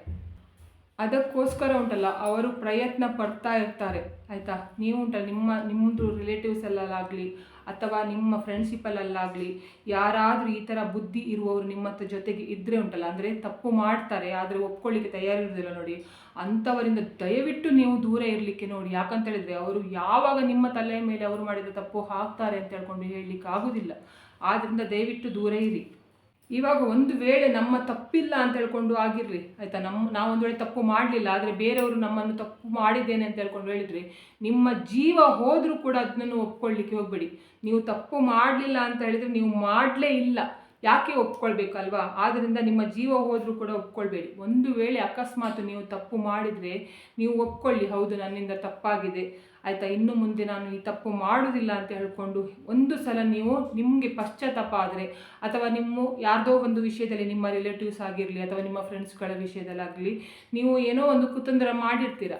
ಅದಕ್ಕೋಸ್ಕರ ಉಂಟಲ್ಲ, ಅವರು ಪ್ರಯತ್ನ ಪಡ್ತಾ ಇರ್ತಾರೆ, ಆಯಿತಾ? ನೀವು ಉಂಟಲ್ಲ, ನಿಮ್ಮ ನಿಮ್ಮದು ರಿಲೇಟಿವ್ಸಲ್ಲಾಗಲಿ ಅಥವಾ ನಿಮ್ಮ ಫ್ರೆಂಡ್ಶಿಪ್ಪಲ್ಲಾಗಲಿ ಯಾರಾದರೂ ಈ ಥರ ಬುದ್ಧಿ ಇರುವವರು ನಿಮ್ಮ ಜೊತೆಗೆ ಇದ್ದರೆ ಉಂಟಲ್ಲ, ಅಂದರೆ ತಪ್ಪು ಮಾಡ್ತಾರೆ, ಆದರೆ ಒಪ್ಕೊಳ್ಳಿಕ್ಕೆ ತಯಾರಿರೋದಿಲ್ಲ ನೋಡಿ. ಅಂಥವರಿಂದ ದಯವಿಟ್ಟು ನೀವು ದೂರ ಇರಲಿಕ್ಕೆ ನೋಡಿ. ಯಾಕಂತ ಹೇಳಿದರೆ ಅವರು ಯಾವಾಗ ನಿಮ್ಮ ತಲೆಯ ಮೇಲೆ ಅವರು ಮಾಡಿದ ತಪ್ಪು ಹಾಕ್ತಾರೆ ಅಂತ ಹೇಳ್ಕೊಂಡು ಹೇಳಲಿಕ್ಕೆ ಆಗೋದಿಲ್ಲ ಆದ್ದರಿಂದ ದಯವಿಟ್ಟು ದೂರ ಇರಿ. ಇವಾಗ ಒಂದು ವೇಳೆ ನಮ್ಮ ತಪ್ಪಿಲ್ಲ ಅಂತ ಹೇಳ್ಕೊಂಡು ಆಗಿರ್ಲಿ, ಆಯ್ತಾ? ನಮ್ಮ ನಾವು ಒಂದು ವೇಳೆ ತಪ್ಪು ಮಾಡಲಿಲ್ಲ, ಆದರೆ ಬೇರೆಯವರು ನಮ್ಮನ್ನು ತಪ್ಪು ಮಾಡಿದ್ದೇನೆ ಅಂತ ಹೇಳ್ಕೊಂಡು ಹೇಳಿದ್ರಿ, ನಿಮ್ಮ ಜೀವ ಹೋದರೂ ಕೂಡ ಅದನ್ನು ಒಪ್ಕೊಳ್ಳಿಕ್ಕೆ ಹೋಗಬೇಡಿ. ನೀವು ತಪ್ಪು ಮಾಡಲಿಲ್ಲ ಅಂತ ಹೇಳಿದರೆ ನೀವು ಮಾಡಲೇ ಇಲ್ಲ. ಯಾಕೆ ಒಪ್ಕೊಳ್ಬೇಕಲ್ವಾ? ಆದ್ದರಿಂದ ನಿಮ್ಮ ಜೀವ ಹೋದರೂ ಕೂಡ ಒಪ್ಕೊಳ್ಬೇಡಿ. ಒಂದು ವೇಳೆ ಅಕಸ್ಮಾತ್ ನೀವು ತಪ್ಪು ಮಾಡಿದರೆ ನೀವು ಒಪ್ಕೊಳ್ಳಿ, ಹೌದು ನನ್ನಿಂದ ತಪ್ಪಾಗಿದೆ. ಆಯಿತಾ, ಇನ್ನು ಮುಂದೆ ನಾನು ಈ ತಪ್ಪು ಮಾಡುವುದಿಲ್ಲ ಅಂತ ಹೇಳ್ಕೊಂಡು ಒಂದು ಸಲ ನೀವು ನಿಮಗೆ ಪಶ್ಚಾತ್ತಾಪ ಆದರೆ, ಅಥವಾ ನಿಮ್ಮ ಯಾರ್ದೋ ಒಂದು ವಿಷಯದಲ್ಲಿ ನಿಮ್ಮ ರಿಲೇಟಿವ್ಸ್ ಆಗಿರಲಿ, ಅಥವಾ ನಿಮ್ಮ ಫ್ರೆಂಡ್ಸ್ಗಳ ವಿಷಯದಲ್ಲಾಗಲಿ, ನೀವು ಏನೋ ಒಂದು ಕುತಂತ್ರ ಮಾಡಿರ್ತೀರ.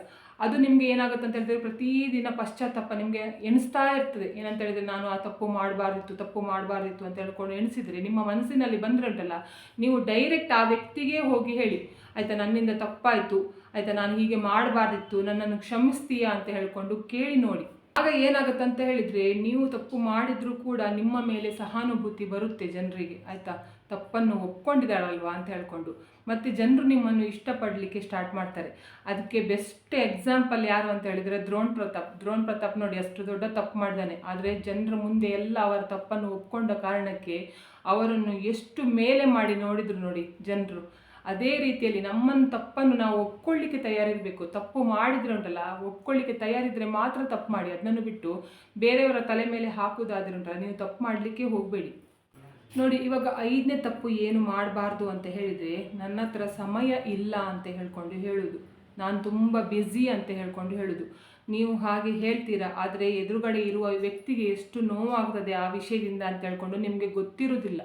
ಅದು ನಿಮಗೆ ಏನಾಗುತ್ತೆ ಅಂತ ಹೇಳಿದ್ರೆ ಪ್ರತಿದಿನ ಪಶ್ಚಾತ್ತಾಪ ನಿಮಗೆ ಎಣಿಸ್ತಾ ಇರ್ತದೆ. ಏನಂತ ಹೇಳಿದ್ರೆ ನಾನು ಆ ತಪ್ಪು ಮಾಡಬಾರ್ದಿತ್ತು ತಪ್ಪು ಮಾಡಬಾರ್ದಿತ್ತು ಅಂತ ಹೇಳ್ಕೊಂಡು ಎಣಿಸಿದರೆ ನಿಮ್ಮ ಮನಸ್ಸಿನಲ್ಲಿ ಬಂದ್ರಂಟಲ್ಲ, ನೀವು ಡೈರೆಕ್ಟ್ ಆ ವ್ಯಕ್ತಿಗೆ ಹೋಗಿ ಹೇಳಿ. ಆಯಿತಾ, ನನ್ನಿಂದ ತಪ್ಪಾಯಿತು. ಆಯಿತಾ, ನಾನು ಹೀಗೆ ಮಾಡಬಾರ್ದಿತ್ತು, ನನ್ನನ್ನು ಕ್ಷಮಿಸ್ತೀಯಾ ಅಂತ ಹೇಳ್ಕೊಂಡು ಕೇಳಿ ನೋಡಿ. ಆಗ ಏನಾಗುತ್ತೆ ಅಂತ ಹೇಳಿದರೆ, ನೀವು ತಪ್ಪು ಮಾಡಿದರೂ ಕೂಡ ನಿಮ್ಮ ಮೇಲೆ ಸಹಾನುಭೂತಿ ಬರುತ್ತೆ ಜನರಿಗೆ, ಆಯಿತಾ? ತಪ್ಪನ್ನು ಒಪ್ಕೊಂಡಿದ್ದಾಳಲ್ವಾ ಅಂತ ಹೇಳ್ಕೊಂಡು. ಮತ್ತು ಜನರು ನಿಮ್ಮನ್ನು ಇಷ್ಟಪಡಲಿಕ್ಕೆ ಸ್ಟಾರ್ಟ್ ಮಾಡ್ತಾರೆ. ಅದಕ್ಕೆ ಬೆಸ್ಟ್ ಎಕ್ಸಾಂಪಲ್ ಯಾರು ಅಂತ ಹೇಳಿದರೆ, ದ್ರೋಣ್ ಪ್ರತಾಪ್. ದ್ರೋಣ್ ಪ್ರತಾಪ್ ನೋಡಿ, ಅಷ್ಟು ದೊಡ್ಡ ತಪ್ಪು ಮಾಡಿದಾನೆ. ಆದರೆ ಜನರ ಮುಂದೆ ಎಲ್ಲ ಅವರ ತಪ್ಪನ್ನು ಒಪ್ಕೊಂಡ ಕಾರಣಕ್ಕೆ ಅವರನ್ನು ಎಷ್ಟು ಮೇಲೆ ಮಾಡಿ ನೋಡಿದ್ರು ನೋಡಿ ಜನರು. ಅದೇ ರೀತಿಯಲ್ಲಿ ನಮ್ಮನ್ನು ತಪ್ಪನ್ನು ನಾವು ಒಪ್ಕೊಳ್ಳಿಕ್ಕೆ ತಯಾರಿರಬೇಕು. ತಪ್ಪು ಮಾಡಿದ್ರೆ ಉಂಟಲ್ಲ, ಒಪ್ಕೊಳ್ಳಿಕ್ಕೆ ತಯಾರಿದ್ರೆ ಮಾತ್ರ ತಪ್ಪು ಮಾಡಿ ಅದನ್ನು ಬಿಟ್ಟು ಬೇರೆಯವರ ತಲೆ ಮೇಲೆ ಹಾಕುವುದಾದ್ರೆ ಉಂಟಲ್ಲ ನೀವು ತಪ್ಪು ಮಾಡಲಿಕ್ಕೆ ಹೋಗಬೇಡಿ. ನೋಡಿ, ಇವಾಗ ಐದನೇ ತಪ್ಪು ಏನು ಮಾಡಬಾರ್ದು ಅಂತ ಹೇಳಿದರೆ, ನನ್ನ ಹತ್ರ ಸಮಯ ಇಲ್ಲ ಅಂತ ಹೇಳ್ಕೊಂಡು ಹೇಳೋದು. ನಾನು ತುಂಬ ಬ್ಯುಸಿ ಅಂತ ಹೇಳ್ಕೊಂಡು ಹೇಳೋದು. ನೀವು ಹಾಗೆ ಹೇಳ್ತೀರಾ, ಆದರೆ ಎದುರುಗಡೆ ಇರುವ ವ್ಯಕ್ತಿಗೆ ಎಷ್ಟು ನೋವಾಗ್ತದೆ ಆ ವಿಷಯದಿಂದ ಅಂತ ಹೇಳ್ಕೊಂಡು ನಿಮಗೆ ಗೊತ್ತಿರೋದಿಲ್ಲ.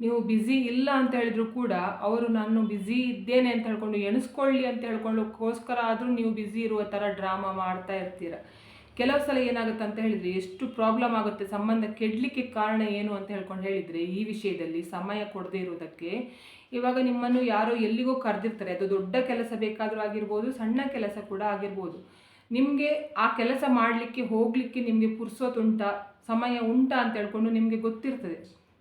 ನೀವು ಬ್ಯುಸಿ ಇಲ್ಲ ಅಂತ ಹೇಳಿದ್ರು ಕೂಡ ಅವರು ನಾನು ಬ್ಯುಸಿ ಇದ್ದೇನೆ ಅಂತ ಹೇಳ್ಕೊಂಡು ಎಣಿಸ್ಕೊಳ್ಳಿ ಅಂತ ಹೇಳ್ಕೊಳ್ಳೋಕ್ಕೋಸ್ಕರ ಆದರೂ ನೀವು ಬ್ಯುಸಿ ಇರುವ ಥರ ಡ್ರಾಮಾ ಮಾಡ್ತಾ ಇರ್ತೀರ. ಕೆಲವು ಸಲ ಏನಾಗುತ್ತೆ ಅಂತ ಹೇಳಿದರೆ ಎಷ್ಟು ಪ್ರಾಬ್ಲಮ್ ಆಗುತ್ತೆ, ಸಂಬಂಧ ಕೆಡಲಿಕ್ಕೆ ಕಾರಣ ಏನು ಅಂತ ಹೇಳ್ಕೊಂಡು ಹೇಳಿದರೆ ಈ ವಿಷಯದಲ್ಲಿ ಸಮಯ ಕೊಡದೇ ಇರುವುದಕ್ಕೆ ಇವಾಗ ನಿಮ್ಮನ್ನು ಯಾರೋ ಎಲ್ಲಿಗೋ ಕರೆದಿರ್ತಾರೆ. ಅದು ದೊಡ್ಡ ಕೆಲಸ ಬೇಕಾದರೂ ಆಗಿರ್ಬೋದು, ಸಣ್ಣ ಕೆಲಸ ಕೂಡ ಆಗಿರ್ಬೋದು. ನಿಮಗೆ ಆ ಕೆಲಸ ಮಾಡಲಿಕ್ಕೆ ಹೋಗಲಿಕ್ಕೆ ನಿಮಗೆ ಪುರ್ಸೋತುಂಟ ಸಮಯ ಉಂಟಾ ಅಂತ ಹೇಳ್ಕೊಂಡು ನಿಮಗೆ ಗೊತ್ತಿರ್ತದೆ.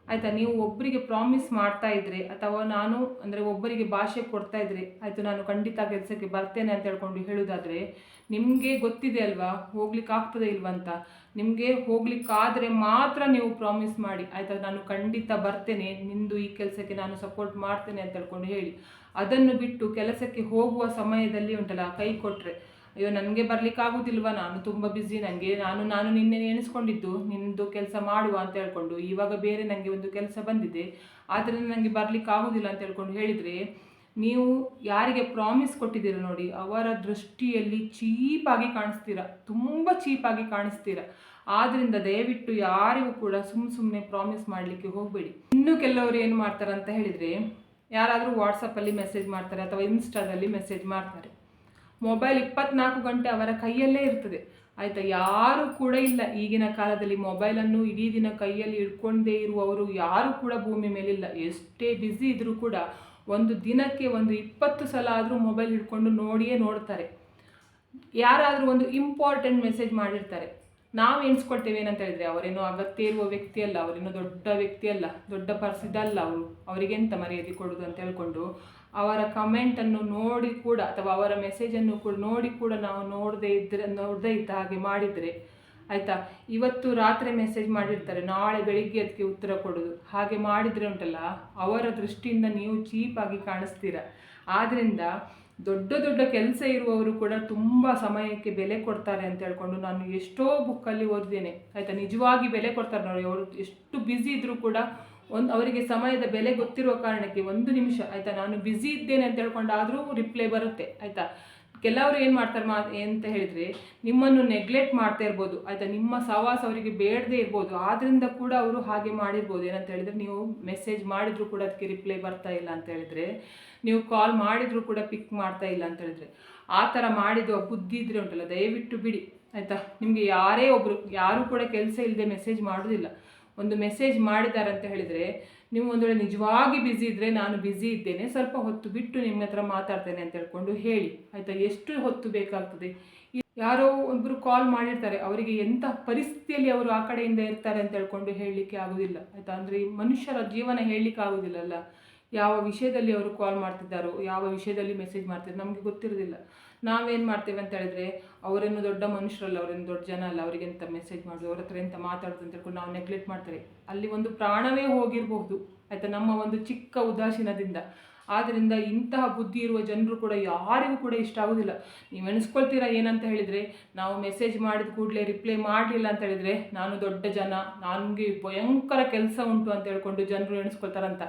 ಆಯಿತಾ, ನೀವು ಒಬ್ಬರಿಗೆ ಪ್ರಾಮಿಸ್ ಮಾಡ್ತಾ ಇದ್ರೆ ಅಥವಾ ನಾನು ಅಂದರೆ ಒಬ್ಬರಿಗೆ ಭಾಷೆ ಕೊಡ್ತಾ ಇದ್ರೆ, ಆಯಿತು ನಾನು ಖಂಡಿತ ಕೆಲಸಕ್ಕೆ ಬರ್ತೇನೆ ಅಂತ ಹೇಳ್ಕೊಂಡು ಹೇಳೋದಾದರೆ, ನಿಮಗೆ ಗೊತ್ತಿದೆ ಅಲ್ವಾ, ಹೋಗ್ಲಿಕ್ಕೆ ಆಗ್ತದೆ ಇಲ್ವಂತ ನಿಮಗೆ ಹೋಗ್ಲಿಕ್ಕಾದರೆ ಮಾತ್ರ ನೀವು ಪ್ರಾಮಿಸ್ ಮಾಡಿ, ಆಯಿತಾ, ನಾನು ಖಂಡಿತ ಬರ್ತೇನೆ, ನಿಂದು ಈ ಕೆಲಸಕ್ಕೆ ನಾನು ಸಪೋರ್ಟ್ ಮಾಡ್ತೇನೆ ಅಂತ ಹೇಳ್ಕೊಂಡು ಹೇಳಿ. ಅದನ್ನು ಬಿಟ್ಟು ಕೆಲಸಕ್ಕೆ ಹೋಗುವ ಸಮಯದಲ್ಲಿ ಉಂಟಲ್ಲ, ಕೈ ಕೊಟ್ಟರೆ ಅಯ್ಯೋ, ನನಗೆ ಬರ್ಲಿಕ್ಕೆ ಆಗುದಿಲ್ವ ನಾನು? ತುಂಬ ಬ್ಯುಸಿ ನನಗೆ ನಾನು ನಾನು ನಿನ್ನೆ ಎಣಿಸ್ಕೊಂಡಿದ್ದು ನಿನ್ನದು ಕೆಲಸ ಮಾಡುವ ಅಂತ ಹೇಳ್ಕೊಂಡು, ಇವಾಗ ಬೇರೆ ನನಗೆ ಒಂದು ಕೆಲಸ ಬಂದಿದೆ. ಆದ್ದರಿಂದ ನನಗೆ ಬರ್ಲಿಕ್ಕೆ ಆಗುದಿಲ್ಲ ಅಂತ ಹೇಳ್ಕೊಂಡು ಹೇಳಿದರೆ, ನೀವು ಯಾರಿಗೆ ಪ್ರಾಮಿಸ್ ಕೊಟ್ಟಿದ್ದೀರ ನೋಡಿ, ಅವರ ದೃಷ್ಟಿಯಲ್ಲಿ ಚೀಪಾಗಿ ಕಾಣಿಸ್ತೀರ. ತುಂಬ ಚೀಪಾಗಿ ಕಾಣಿಸ್ತೀರ. ಆದ್ದರಿಂದ ದಯವಿಟ್ಟು ಯಾರಿಗೂ ಕೂಡ ಸುಮ್ಮ ಸುಮ್ಮನೆ ಪ್ರಾಮಿಸ್ ಮಾಡಲಿಕ್ಕೆ ಹೋಗಬೇಡಿ. ಇನ್ನು ಕೆಲವರು ಏನು ಮಾಡ್ತಾರೆ ಅಂತ ಹೇಳಿದರೆ, ಯಾರಾದರೂ ವಾಟ್ಸಪ್ಪಲ್ಲಿ ಮೆಸೇಜ್ ಮಾಡ್ತಾರೆ ಅಥವಾ ಇನ್ಸ್ಟಾದಲ್ಲಿ ಮೆಸೇಜ್ ಮಾಡ್ತಾರೆ. ಮೊಬೈಲ್ ಇಪ್ಪತ್ನಾಲ್ಕು ಗಂಟೆ ಅವರ ಕೈಯಲ್ಲೇ ಇರ್ತದೆ. ಆಯಿತಾ, ಯಾರು ಕೂಡ ಇಲ್ಲ. ಈಗಿನ ಕಾಲದಲ್ಲಿ ಮೊಬೈಲನ್ನು ಇಡೀ ದಿನ ಕೈಯಲ್ಲಿ ಇಟ್ಕೊಂಡೇ ಇರುವವರು ಯಾರು ಕೂಡ ಭೂಮಿ ಮೇಲಿಲ್ಲ. ಎಷ್ಟೇ ಬ್ಯುಸಿ ಇದ್ದರೂ ಕೂಡ ಒಂದು ದಿನಕ್ಕೆ ಒಂದು ಇಪ್ಪತ್ತು ಸಲ ಆದರೂ ಮೊಬೈಲ್ ಹಿಡ್ಕೊಂಡು ನೋಡಿಯೇ ನೋಡ್ತಾರೆ. ಯಾರಾದರೂ ಒಂದು ಇಂಪಾರ್ಟೆಂಟ್ ಮೆಸೇಜ್ ಮಾಡಿರ್ತಾರೆ. ನಾವು ಎಣಿಸ್ಕೊಳ್ತೇವೆ ಏನಂತ ಹೇಳಿದರೆ, ಅವರೇನೋ ಅಗತ್ಯ ಇರುವ ವ್ಯಕ್ತಿ ಅಲ್ಲ, ಅವರೇನೋ ದೊಡ್ಡ ವ್ಯಕ್ತಿ ಅಲ್ಲ, ದೊಡ್ಡ ಪರ್ಸಿದಲ್ಲ ಅವರು ಅವರಿಗೆಂತ ಮರ್ಯಾದೆ ಕೊಡೋದು ಅಂತ ಹೇಳ್ಕೊಂಡು ಅವರ ಕಮೆಂಟನ್ನು ನೋಡಿ ಕೂಡ ಅಥವಾ ಅವರ ಮೆಸೇಜನ್ನು ಕೂಡ ನೋಡಿ ಕೂಡ ನಾವು ನೋಡದೇ ಇದ್ದರೆ ನೋಡದೇ ಇದ್ದ ಹಾಗೆ ಮಾಡಿದರೆ ಆಯಿತಾ? ಇವತ್ತು ರಾತ್ರಿ ಮೆಸೇಜ್ ಮಾಡಿರ್ತಾರೆ, ನಾಳೆ ಬೆಳಿಗ್ಗೆ ಅದಕ್ಕೆ ಉತ್ತರ ಕೊಡೋದು. ಹಾಗೆ ಮಾಡಿದರೆ ಉಂಟಲ್ಲ, ಅವರ ದೃಷ್ಟಿಯಿಂದ ನೀವು ಚೀಪಾಗಿ ಕಾಣಿಸ್ತೀರ. ಆದ್ದರಿಂದ ದೊಡ್ಡ ದೊಡ್ಡ ಕೆಲಸ ಇರುವವರು ಕೂಡ ತುಂಬ ಸಮಯಕ್ಕೆ ಬೆಲೆ ಕೊಡ್ತಾರೆ ಅಂತ ಹೇಳ್ಕೊಂಡು ನಾನು ಎಷ್ಟೋ ಬುಕ್ಕಲ್ಲಿ ಓದಿದ್ದೇನೆ. ಆಯಿತಾ? ನಿಜವಾಗಿ ಬೆಲೆ ಕೊಡ್ತಾರೆ ನೋಡಿ, ಅವರು ಎಷ್ಟು ಬ್ಯುಸಿ ಇದ್ದರೂ ಕೂಡ ಒಂದು ಅವರಿಗೆ ಸಮಯದ ಬೆಲೆ ಗೊತ್ತಿರುವ ಕಾರಣಕ್ಕೆ ಒಂದು ನಿಮಿಷ, ಆಯಿತಾ? ನಾನು ಬ್ಯುಸಿ ಇದ್ದೇನೆ ಅಂತ ಹೇಳ್ಕೊಂಡಾದರೂ ರಿಪ್ಲೈ ಬರುತ್ತೆ, ಆಯಿತಾ? ಕೆಲವರು ಏನು ಮಾಡ್ತಾರೆ ಮಾ ಅಂತ ಹೇಳಿದರೆ, ನಿಮ್ಮನ್ನು ನೆಗ್ಲೆಕ್ಟ್ ಮಾಡ್ತಾ ಇರ್ಬೋದು, ಆಯಿತಾ? ನಿಮ್ಮ ಸವಾಸ ಅವರಿಗೆ ಬೇಡದೇ ಇರ್ಬೋದು ಆದ್ದರಿಂದ ಕೂಡ ಅವರು ಹಾಗೆ ಮಾಡಿರ್ಬೋದು. ಏನಂತ ಹೇಳಿದರೆ, ನೀವು ಮೆಸೇಜ್ ಮಾಡಿದರೂ ಕೂಡ ಅದಕ್ಕೆ ರಿಪ್ಲೈ ಬರ್ತಾ ಇಲ್ಲ ಅಂತ ಹೇಳಿದರೆ, ನೀವು ಕಾಲ್ ಮಾಡಿದರೂ ಕೂಡ ಪಿಕ್ ಮಾಡ್ತಾ ಇಲ್ಲ ಅಂತ ಹೇಳಿದರೆ, ಆ ಥರ ಮಾಡಿದ ಬುದ್ಧಿ ಇದ್ರೆ ಉಂಟಲ್ಲ, ದಯವಿಟ್ಟು ಬಿಡಿ, ಆಯಿತಾ? ನಿಮಗೆ ಯಾರೇ ಒಬ್ಬರು ಯಾರೂ ಕೂಡ ಕೆಲಸ ಇಲ್ಲದೆ ಮೆಸೇಜ್ ಮಾಡೋದಿಲ್ಲ. ಒಂದು ಮೆಸೇಜ್ ಮಾಡಿದ್ದಾರೆ ಅಂತ ಹೇಳಿದರೆ, ನೀವು ಒಂದು ವೇಳೆ ನಿಜವಾಗಿ ಬ್ಯುಸಿ ಇದ್ದರೆ ನಾನು ಬ್ಯುಸಿ ಇದ್ದೇನೆ, ಸ್ವಲ್ಪ ಹೊತ್ತು ಬಿಟ್ಟು ನಿಮ್ಮ ಹತ್ರ ಮಾತಾಡ್ತೇನೆ ಅಂತ ಹೇಳ್ಕೊಂಡು ಹೇಳಿ. ಆಯಿತಾ? ಎಷ್ಟು ಹೊತ್ತು ಬೇಕಾಗ್ತದೆ? ಯಾರೋ ಒಬ್ಬರು ಕಾಲ್ ಮಾಡಿರ್ತಾರೆ, ಅವರಿಗೆ ಎಂಥ ಪರಿಸ್ಥಿತಿಯಲ್ಲಿ ಅವರು ಆ ಕಡೆಯಿಂದ ಇರ್ತಾರೆ ಅಂತ ಹೇಳ್ಕೊಂಡು ಹೇಳಲಿಕ್ಕೆ ಆಗೋದಿಲ್ಲ. ಆಯಿತಾ? ಅಂದರೆ ಮನುಷ್ಯರ ಜೀವನ ಹೇಳಲಿಕ್ಕೆ ಆಗೋದಿಲ್ಲಲ್ಲ. ಯಾವ ವಿಷಯದಲ್ಲಿ ಅವರು ಕಾಲ್ ಮಾಡ್ತಿದ್ದಾರೋ, ಯಾವ ವಿಷಯದಲ್ಲಿ ಮೆಸೇಜ್ ಮಾಡ್ತಿದ್ದಾರೆ ನಮಗೆ ಗೊತ್ತಿರೋದಿಲ್ಲ. ನಾವೇನು ಮಾಡ್ತೇವೆ ಅಂತ ಹೇಳಿದ್ರೆ, ಅವರೇನು ದೊಡ್ಡ ಮನುಷ್ಯರಲ್ಲ, ಅವರೇನು ದೊಡ್ಡ ಜನ ಅಲ್ಲ, ಅವರಿಗೆ ಎಂತ ಮೆಸೇಜ್ ಮಾಡೋದು, ಅವ್ರ ಹತ್ರ ಎಂತ ಮಾತಾಡೋದು ಅಂತ ಹೇಳ್ಕೊಂಡು ನಾವು ನೆಗ್ಲೆಕ್ಟ್ ಮಾಡ್ತಾರೆ. ಅಲ್ಲಿ ಒಂದು ಪ್ರಾಣವೇ ಹೋಗಿರಬಹುದು, ಆಯಿತಾ? ನಮ್ಮ ಒಂದು ಚಿಕ್ಕ ಉದಾಸೀನದಿಂದ. ಆದ್ದರಿಂದ ಇಂತಹ ಬುದ್ಧಿ ಇರುವ ಜನರು ಕೂಡ ಯಾರಿಗೂ ಕೂಡ ಇಷ್ಟ ಆಗೋದಿಲ್ಲ. ನೀವು ಎಣಿಸ್ಕೊಳ್ತೀರಾ ಏನಂತ ಹೇಳಿದರೆ, ನಾವು ಮೆಸೇಜ್ ಮಾಡಿದ ಕೂಡಲೇ ರಿಪ್ಲೈ ಮಾಡಲಿಲ್ಲ ಅಂತ ಹೇಳಿದರೆ, ನಾನು ದೊಡ್ಡ ಜನ, ನನಗೆ ಭಯಂಕರ ಕೆಲಸ ಉಂಟು ಅಂತ ಹೇಳ್ಕೊಂಡು ಜನರು ಎಣಿಸ್ಕೊಳ್ತಾರಂತ.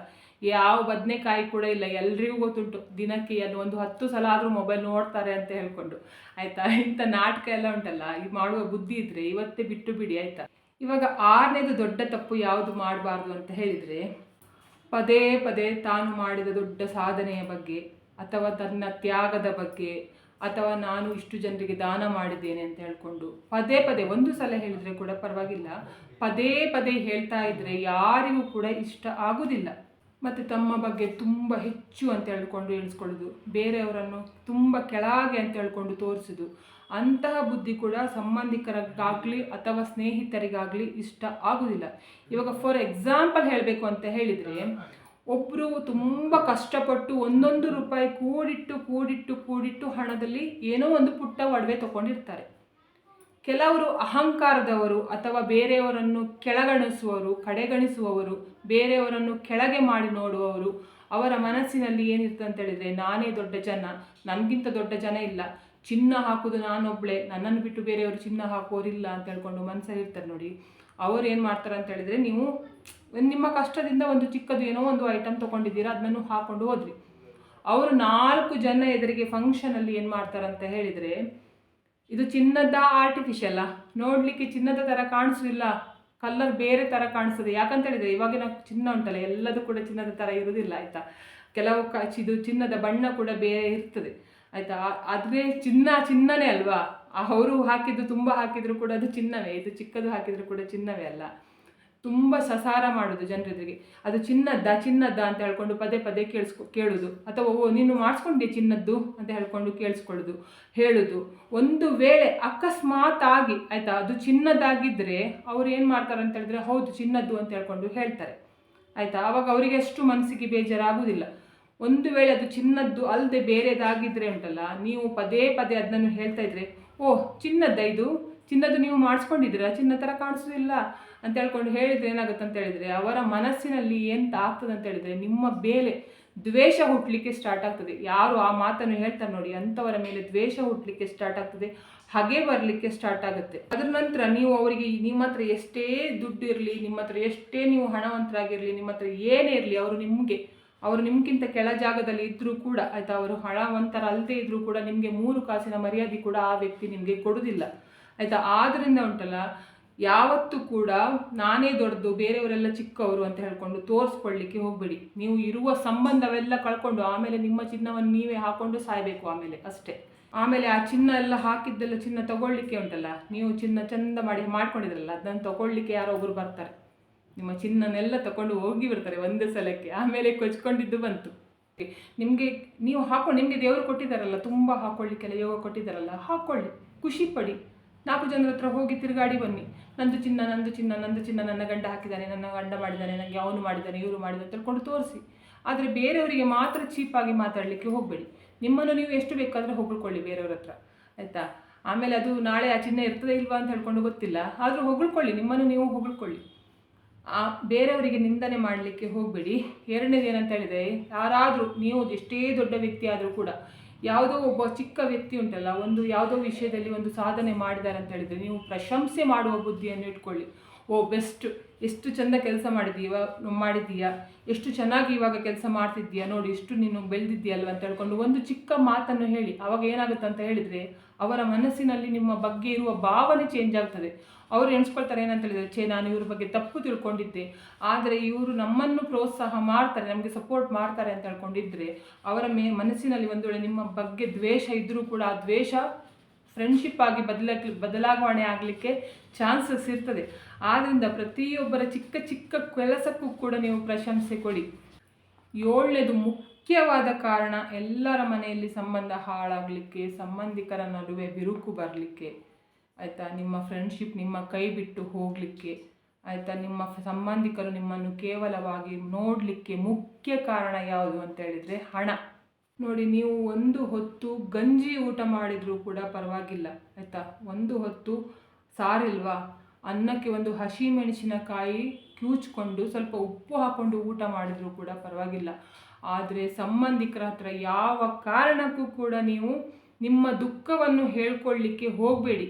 ಯಾವ ಬದನೆಕಾಯಿ ಕೂಡ ಇಲ್ಲ, ಎಲ್ರಿಗೂ ಗೊತ್ತುಂಟು ದಿನಕ್ಕೆ ಅದು ಒಂದು ಹತ್ತು ಸಲ ಆದರೂ ಮೊಬೈಲ್ ನೋಡ್ತಾರೆ ಅಂತ ಹೇಳ್ಕೊಂಡು. ಆಯ್ತಾ? ಇಂಥ ನಾಟಕ ಎಲ್ಲ ಉಂಟಲ್ಲ, ಈ ಮಾಡುವ ಬುದ್ಧಿ ಇದ್ದರೆ ಇವತ್ತೇ ಬಿಟ್ಟು ಬಿಡಿ, ಆಯ್ತಾ? ಇವಾಗ ಆರನೇದು ದೊಡ್ಡ ತಪ್ಪು ಯಾವುದು ಮಾಡಬಾರ್ದು ಅಂತ ಹೇಳಿದರೆ, ಪದೇ ಪದೇ ತಾನು ಮಾಡಿದ ದೊಡ್ಡ ಸಾಧನೆಯ ಬಗ್ಗೆ ಅಥವಾ ತನ್ನ ತ್ಯಾಗದ ಬಗ್ಗೆ ಅಥವಾ ನಾನು ಇಷ್ಟು ಜನರಿಗೆ ದಾನ ಮಾಡಿದ್ದೇನೆ ಅಂತ ಹೇಳ್ಕೊಂಡು ಪದೇ ಪದೇ ಒಂದು ಸಲ ಹೇಳಿದರೆ ಕೂಡ ಪರವಾಗಿಲ್ಲ. ಪದೇ ಪದೇ ಹೇಳ್ತಾ ಇದ್ದರೆ ಯಾರಿಗೂ ಕೂಡ ಇಷ್ಟ ಆಗುವುದಿಲ್ಲ ಮತ್ತು ತಮ್ಮ ಬಗ್ಗೆ ತುಂಬ ಹೆಚ್ಚು ಅಂತ ಹೇಳ್ಕೊಂಡು ಎಣಿಸ್ಕೊಳ್ಳೋದು ಬೇರೆಯವರನ್ನು ತುಂಬ ಕೆಳಗೆ ಅಂತ ಹೇಳ್ಕೊಂಡು ತೋರಿಸೋದು. ಅಂತಹ ಬುದ್ಧಿ ಕೂಡ ಸಂಬಂಧಿಕರಿಗಾಗಲಿ ಅಥವಾ ಸ್ನೇಹಿತರಿಗಾಗಲಿ ಇಷ್ಟ ಆಗೋದಿಲ್ಲ. ಇವಾಗ ಫಾರ್ ಎಕ್ಸಾಂಪಲ್ ಹೇಳಬೇಕು ಅಂತ ಹೇಳಿದರೆ ಒಬ್ಬರು ತುಂಬ ಕಷ್ಟಪಟ್ಟು ಒಂದೊಂದು ರೂಪಾಯಿ ಕೂಡಿಟ್ಟು ಕೂಡಿಟ್ಟು ಕೂಡಿಟ್ಟು ಹಣದಲ್ಲಿ ಏನೋ ಒಂದು ಪುಟ್ಟ ಒಡವೆ ತಗೊಂಡಿರ್ತಾರೆ. ಕೆಲವರು ಅಹಂಕಾರದವರು ಅಥವಾ ಬೇರೆಯವರನ್ನು ಕೆಳಗಣಿಸುವವರು, ಕಡೆಗಣಿಸುವವರು, ಬೇರೆಯವರನ್ನು ಕೆಳಗೆ ಮಾಡಿ ನೋಡುವವರು, ಅವರ ಮನಸ್ಸಿನಲ್ಲಿ ಏನಿರ್ತದೆ ಅಂತ ಹೇಳಿದರೆ ನಾನೇ ದೊಡ್ಡ ಜನ, ನನಗಿಂತ ದೊಡ್ಡ ಜನ ಇಲ್ಲ. ಚಿನ್ನ ಹಾಕೋದು ನಾನೊಬ್ಬಳೆ ನನ್ನನ್ನು ಬಿಟ್ಟು ಬೇರೆಯವರು ಚಿನ್ನ ಹಾಕೋರಿಲ್ಲ ಅಂತ ಹೇಳ್ಕೊಂಡು ಮನಸ್ಸಲ್ಲಿ ಇರ್ತಾರೆ ನೋಡಿ. ಅವರು ಏನು ಮಾಡ್ತಾರೆ ಅಂತ ಹೇಳಿದರೆ ನೀವು ನಿಮ್ಮ ಕಷ್ಟದಿಂದ ಒಂದು ಚಿಕ್ಕದು ಏನೋ ಒಂದು ಐಟಮ್ ತೊಗೊಂಡಿದ್ದೀರಾ, ಅದನ್ನು ಹಾಕೊಂಡು ಹೋದ್ರಿ. ಅವರು ನಾಲ್ಕು ಜನ ಎದುರಿಗೆ ಫಂಕ್ಷನಲ್ಲಿ ಏನು ಮಾಡ್ತಾರಂತ ಹೇಳಿದರೆ ಇದು ಚಿನ್ನದ ಆರ್ಟಿಫಿಷಿಯಲ್ಲ ನೋಡಲಿಕ್ಕೆ ಚಿನ್ನದ ಥರ ಕಾಣಿಸೋದಿಲ್ಲ ಕಲ್ಲರ್ ಬೇರೆ ಥರ ಕಾಣಿಸ್ತದೆ. ಯಾಕಂತ ಹೇಳಿದರೆ ಇವಾಗಿನ ಚಿನ್ನ ಉಂಟಲ್ಲ, ಎಲ್ಲದೂ ಕೂಡ ಚಿನ್ನದ ಥರ ಇರೋದಿಲ್ಲ, ಆಯಿತಾ? ಕೆಲವು ಕ, ಇದು ಚಿನ್ನದ ಬಣ್ಣ ಕೂಡ ಬೇರೆ ಇರ್ತದೆ, ಆಯಿತಾ? ಆದರೆ ಚಿನ್ನ ಚಿನ್ನನೇ ಅಲ್ವಾ? ಅವರು ಹಾಕಿದ್ದು, ತುಂಬ ಹಾಕಿದರೂ ಕೂಡ ಅದು ಚಿನ್ನವೇ. ಇದು ಚಿಕ್ಕದು ಹಾಕಿದರೂ ಕೂಡ ಚಿನ್ನವೇ ಅಲ್ಲ. ತುಂಬ ಸಸಾರ ಮಾಡೋದು ಜನರೆದುರಿಗೆ. ಅದು ಚಿನ್ನದ್ದ ಚಿನ್ನದ್ದ ಅಂತ ಹೇಳ್ಕೊಂಡು ಪದೇ ಪದೇ ಕೇಳಿಸ್ಕೊ, ಕೇಳೋದು. ಅಥವಾ ಓ, ನೀನು ಮಾಡಿಸ್ಕೊಂಡೆ ಚಿನ್ನದ್ದು ಅಂತ ಹೇಳ್ಕೊಂಡು ಕೇಳಿಸ್ಕೊಳ್ಳೋದು, ಹೇಳೋದು. ಒಂದು ವೇಳೆ ಅಕಸ್ಮಾತ್ ಆಗಿ, ಆಯಿತಾ, ಅದು ಚಿನ್ನದಾಗಿದ್ದರೆ ಅವ್ರು ಏನು ಮಾಡ್ತಾರೆ ಅಂತ ಹೇಳಿದ್ರೆ ಹೌದು, ಚಿನ್ನದ್ದು ಅಂತ ಹೇಳ್ಕೊಂಡು ಹೇಳ್ತಾರೆ. ಆಯಿತಾ ಆವಾಗ ಅವರಿಗೆ ಅಷ್ಟು ಮನಸ್ಸಿಗೆ ಬೇಜಾರಾಗುವುದಿಲ್ಲ ಒಂದು ವೇಳೆ ಅದು ಚಿನ್ನದ್ದು ಅಲ್ಲದೆ ಬೇರೆದಾಗಿದ್ದರೆ ಉಂಟಲ್ಲ, ನೀವು ಪದೇ ಪದೇ ಅದನ್ನು ಹೇಳ್ತಾ ಇದ್ರೆ ಓಹ್ ಚಿನ್ನದ್ದ ಇದು? ಚಿನ್ನದ್ದು ನೀವು ಮಾಡಿಸ್ಕೊಂಡಿದ್ದೀರಾ? ಚಿನ್ನ ಥರ ಕಾಣಿಸೋದಿಲ್ಲ ಅಂತ ಹೇಳ್ಕೊಂಡು ಹೇಳಿದ್ರೆ ಏನಾಗುತ್ತೆ ಅಂತ ಹೇಳಿದರೆ, ಅವರ ಮನಸ್ಸಿನಲ್ಲಿ ಎಂತ ಆಗ್ತದೆ ಅಂತ ಹೇಳಿದರೆ ನಿಮ್ಮ ಬೇಲೆ ದ್ವೇಷ ಹುಟ್ಟಲಿಕ್ಕೆ ಸ್ಟಾರ್ಟ್ ಆಗ್ತದೆ. ಯಾರು ಆ ಮಾತನ್ನು ಹೇಳ್ತಾರೆ ನೋಡಿ, ಅಂಥವರ ಮೇಲೆ ದ್ವೇಷ ಹುಟ್ಟಲಿಕ್ಕೆ ಸ್ಟಾರ್ಟ್ ಆಗ್ತದೆ, ಹಾಗೆ ಬರಲಿಕ್ಕೆ ಸ್ಟಾರ್ಟ್ ಆಗುತ್ತೆ. ಅದರ ನಂತರ ನೀವು ಅವರಿಗೆ ನಿಮ್ಮ ಹತ್ರ ಎಷ್ಟೇ ದುಡ್ಡು ಇರಲಿ, ನಿಮ್ಮ ಹತ್ರ ಎಷ್ಟೇ ನೀವು ಹಣವಂತರಾಗಿರಲಿ, ನಿಮ್ಮ ಹತ್ರ ಏನೇ ಇರಲಿ, ಅವರು ನಿಮಗೆ, ಅವರು ನಿಮ್ಗಿಂತ ಕೆಳ ಜಾಗದಲ್ಲಿ ಇದ್ದರೂ ಕೂಡ, ಆಯಿತಾ, ಅವರು ಹಣವಂತರ ಅಲ್ಲದೆ ಇದ್ದರೂ ಕೂಡ ನಿಮಗೆ ಮೂರು ಕಾಸಿನ ಮರ್ಯಾದೆ ಕೂಡ ಆ ವ್ಯಕ್ತಿ ನಿಮಗೆ ಕೊಡೋದಿಲ್ಲ ಆಯಿತಾ? ಆದ್ದರಿಂದ ಉಂಟಲ್ಲ, ಯಾವತ್ತೂ ಕೂಡ ನಾನೇ ದೊಡ್ಡದು, ಬೇರೆಯವರೆಲ್ಲ ಚಿಕ್ಕವರು ಅಂತ ಹೇಳ್ಕೊಂಡು ತೋರಿಸ್ಕೊಳ್ಳಿಕ್ಕೆ ಹೋಗಬೇಡಿ. ನೀವು ಇರುವ ಸಂಬಂಧವೆಲ್ಲ ಕಳ್ಕೊಂಡು, ಆಮೇಲೆ ನಿಮ್ಮ ಚಿನ್ನವನ್ನು ನೀವೇ ಹಾಕೊಂಡು ಸಾಯಬೇಕು ಆಮೇಲೆ ಅಷ್ಟೇ. ಆಮೇಲೆ ಆ ಚಿನ್ನ ಎಲ್ಲ ಹಾಕಿದ್ದೆಲ್ಲ ಚಿನ್ನ ತಗೊಳ್ಳಿಕ್ಕೆ ಉಂಟಲ್ಲ? ನೀವು ಚಿನ್ನ ಚಂದ ಮಾಡಿ, ಮಾಡ್ಕೊಂಡಿದ್ರಲ್ಲ, ಅದನ್ನು ತಗೊಳ್ಳಿಕ್ಕೆ ಯಾರೋ ಒಬ್ಬರು ಬರ್ತಾರೆ. ನಿಮ್ಮ ಚಿನ್ನನೆಲ್ಲ ತಗೊಂಡು ಹೋಗಿ ಬಿಡ್ತಾರೆ ಒಂದೇ ಸಲಕ್ಕೆ, ಆಮೇಲೆ ಕೊಚ್ಕೊಂಡಿದ್ದು ಬಂತು. ನಿಮಗೆ, ನೀವು ಹಾಕೊಂಡು ನಿಮಗೆ ದೇವರು ಕೊಟ್ಟಿದ್ದಾರಲ್ಲ, ತುಂಬ ಹಾಕೊಳ್ಳಿಕ್ಕೆಲ್ಲ ಯೋಗ ಕೊಟ್ಟಿದ್ದಾರಲ್ಲ ಹಾಕ್ಕೊಳ್ಳಿ ಖುಷಿ ಪಡಿ. ನಾಲ್ಕು ಜನರ ಹತ್ರ ಹೋಗಿ ತಿರುಗಾಡಿ ಬನ್ನಿ. ನಂದು ಚಿನ್ನ ನಂದು ಚಿನ್ನ ನಂದು ಚಿನ್ನ ನನ್ನ ಗಂಡ ಹಾಕಿದ್ದಾನೆ ನನ್ನ ಗಂಡ ಮಾಡಿದ್ದಾನೆ ನನಗೆ ಅವನು ಮಾಡಿದ್ದಾನೆ ಇವರು ಮಾಡಿದ್ದಾನೆ ತಿಳ್ಕೊಂಡು ತೋರಿಸಿ. ಆದರೆ ಬೇರೆಯವರಿಗೆ ಮಾತ್ರ ಚೀಪಾಗಿ ಮಾತಾಡಲಿಕ್ಕೆ ಹೋಗಬೇಡಿ. ನಿಮ್ಮನ್ನು ನೀವು ಎಷ್ಟು ಬೇಕಾದರೆ ಹೊಗಳ್ಕೊಳ್ಳಿ ಬೇರೆಯವ್ರ ಹತ್ರ. ಆಯಿತಾ? ಆಮೇಲೆ ಅದು ನಾಳೆ ಆ ಚಿನ್ನ ಇರ್ತದೆ ಇಲ್ವಾ ಅಂತ ಹೇಳ್ಕೊಂಡು ಗೊತ್ತಿಲ್ಲ. ಆದರೂ ಹೊಗಳ್ಕೊಳ್ಳಿ, ನಿಮ್ಮನ್ನು ನೀವು ಹೊಗಳ್ಕೊಳ್ಳಿ. ಆ, ಬೇರೆಯವರಿಗೆ ನಿಂದನೆ ಮಾಡಲಿಕ್ಕೆ ಹೋಗಬೇಡಿ. ಎರಡನೇದು ಏನಂತ ಹೇಳಿದರೆ, ಯಾರಾದರೂ, ನೀವು ಎಷ್ಟೇ ದೊಡ್ಡ ವ್ಯಕ್ತಿ ಆದರೂ ಕೂಡ ಯಾವುದೋ ಒಬ್ಬ ಚಿಕ್ಕ ವ್ಯಕ್ತಿ ಉಂಟಲ್ಲ, ಒಂದು ಯಾವುದೋ ವಿಷಯದಲ್ಲಿ ಒಂದು ಸಾಧನೆ ಮಾಡಿದ್ದಾರೆ ಅಂತ ಹೇಳಿದರೆ, ನೀವು ಪ್ರಶಂಸೆ ಮಾಡುವ ಬುದ್ಧಿಯನ್ನು ಇಟ್ಕೊಳ್ಳಿ. ಓ, ಬೆಸ್ಟ್. ಎಷ್ಟು ಚೆಂದ ಕೆಲಸ ಮಾಡಿದೀವ, ಮಾಡಿದ್ದೀಯಾ? ಎಷ್ಟು ಚೆನ್ನಾಗಿ ಇವಾಗ ಕೆಲಸ ಮಾಡ್ತಿದ್ದೀಯಾ? ನೋಡಿ, ಇಷ್ಟು ನೀನು ಬೆಳೆದಿದ್ದೀಯಲ್ವ ಅಂತ ಹೇಳ್ಕೊಂಡು ಒಂದು ಚಿಕ್ಕ ಮಾತನ್ನು ಹೇಳಿ. ಅವಾಗ ಏನಾಗುತ್ತೆ ಅಂತ ಹೇಳಿದರೆ, ಅವರ ಮನಸ್ಸಿನಲ್ಲಿ ನಿಮ್ಮ ಬಗ್ಗೆ ಇರುವ ಭಾವನೆ ಚೇಂಜ್ ಆಗ್ತದೆ. ಅವರು ಎಣಿಸ್ಕೊಳ್ತಾರೆ ಏನಂತ ಹೇಳಿದರೆ ಛೇ, ನಾನು ಇವ್ರ ಬಗ್ಗೆ ತಪ್ಪು ತಿಳ್ಕೊಂಡಿದ್ದೆ. ಆದರೆ ಇವರು ನಮ್ಮನ್ನು ಪ್ರೋತ್ಸಾಹ ಮಾಡ್ತಾರೆ, ನಮಗೆ ಸಪೋರ್ಟ್ ಮಾಡ್ತಾರೆ ಅಂತ ಹೇಳ್ಕೊಂಡಿದ್ರೆ ಅವರ ಮೇ, ಮನಸ್ಸಿನಲ್ಲಿ ಒಂದು ವೇಳೆ ನಿಮ್ಮ ಬಗ್ಗೆ ದ್ವೇಷ ಇದ್ದರೂ ಕೂಡ ಆ ದ್ವೇಷ ಫ್ರೆಂಡ್ಶಿಪ್ ಆಗಿ ಬದಲ ಬದಲಾವಣೆ ಆಗಲಿಕ್ಕೆ ಚಾನ್ಸಸ್ ಇರ್ತದೆ. ಆದ್ದರಿಂದ ಪ್ರತಿಯೊಬ್ಬರ ಚಿಕ್ಕ ಚಿಕ್ಕ ಕೆಲಸಕ್ಕೂ ಕೂಡ ನೀವು ಪ್ರಶಂಸೆ ಕೊಡಿ. ಏಳನೇದು ಮುಖ್ಯವಾದ ಕಾರಣ ಎಲ್ಲರ ಮನೆಯಲ್ಲಿ ಸಂಬಂಧ ಹಾಳಾಗಲಿಕ್ಕೆ, ಸಂಬಂಧಿಕರ ನಡುವೆ ಬಿರುಕು ಬರಲಿಕ್ಕೆ. ಆಯಿತಾ? ನಿಮ್ಮ ಫ್ರೆಂಡ್ಶಿಪ್ ನಿಮ್ಮ ಕೈ ಬಿಟ್ಟು ಹೋಗಲಿಕ್ಕೆ, ಆಯಿತಾ? ನಿಮ್ಮ ಸಂಬಂಧಿಕರು ನಿಮ್ಮನ್ನು ಕೇವಲವಾಗಿ ನೋಡಲಿಕ್ಕೆ ಮುಖ್ಯ ಕಾರಣ ಯಾವುದು ಅಂತ ಹೇಳಿದರೆ ಹಣ. ನೋಡಿ, ನೀವು ಒಂದು ಹೊತ್ತು ಗಂಜಿ ಊಟ ಮಾಡಿದರೂ ಕೂಡ ಪರವಾಗಿಲ್ಲ, ಆಯಿತಾ? ಒಂದು ಹೊತ್ತು ಸಾರಿಲ್ವಾ? ಅನ್ನಕ್ಕೆ ಒಂದು ಹಸಿ ಮೆಣಸಿನಕಾಯಿ ಕ್ಯೂಚ್ಕೊಂಡು ಸ್ವಲ್ಪ ಉಪ್ಪು ಹಾಕ್ಕೊಂಡು ಊಟ ಮಾಡಿದರೂ ಕೂಡ ಪರವಾಗಿಲ್ಲ. ಆದರೆ ಸಂಬಂಧಿಕರ ಹತ್ರ ಯಾವ ಕಾರಣಕ್ಕೂ ಕೂಡ ನೀವು ನಿಮ್ಮ ದುಃಖವನ್ನು ಹೇಳ್ಕೊಳ್ಳಿಕ್ಕೆ ಹೋಗಬೇಡಿ.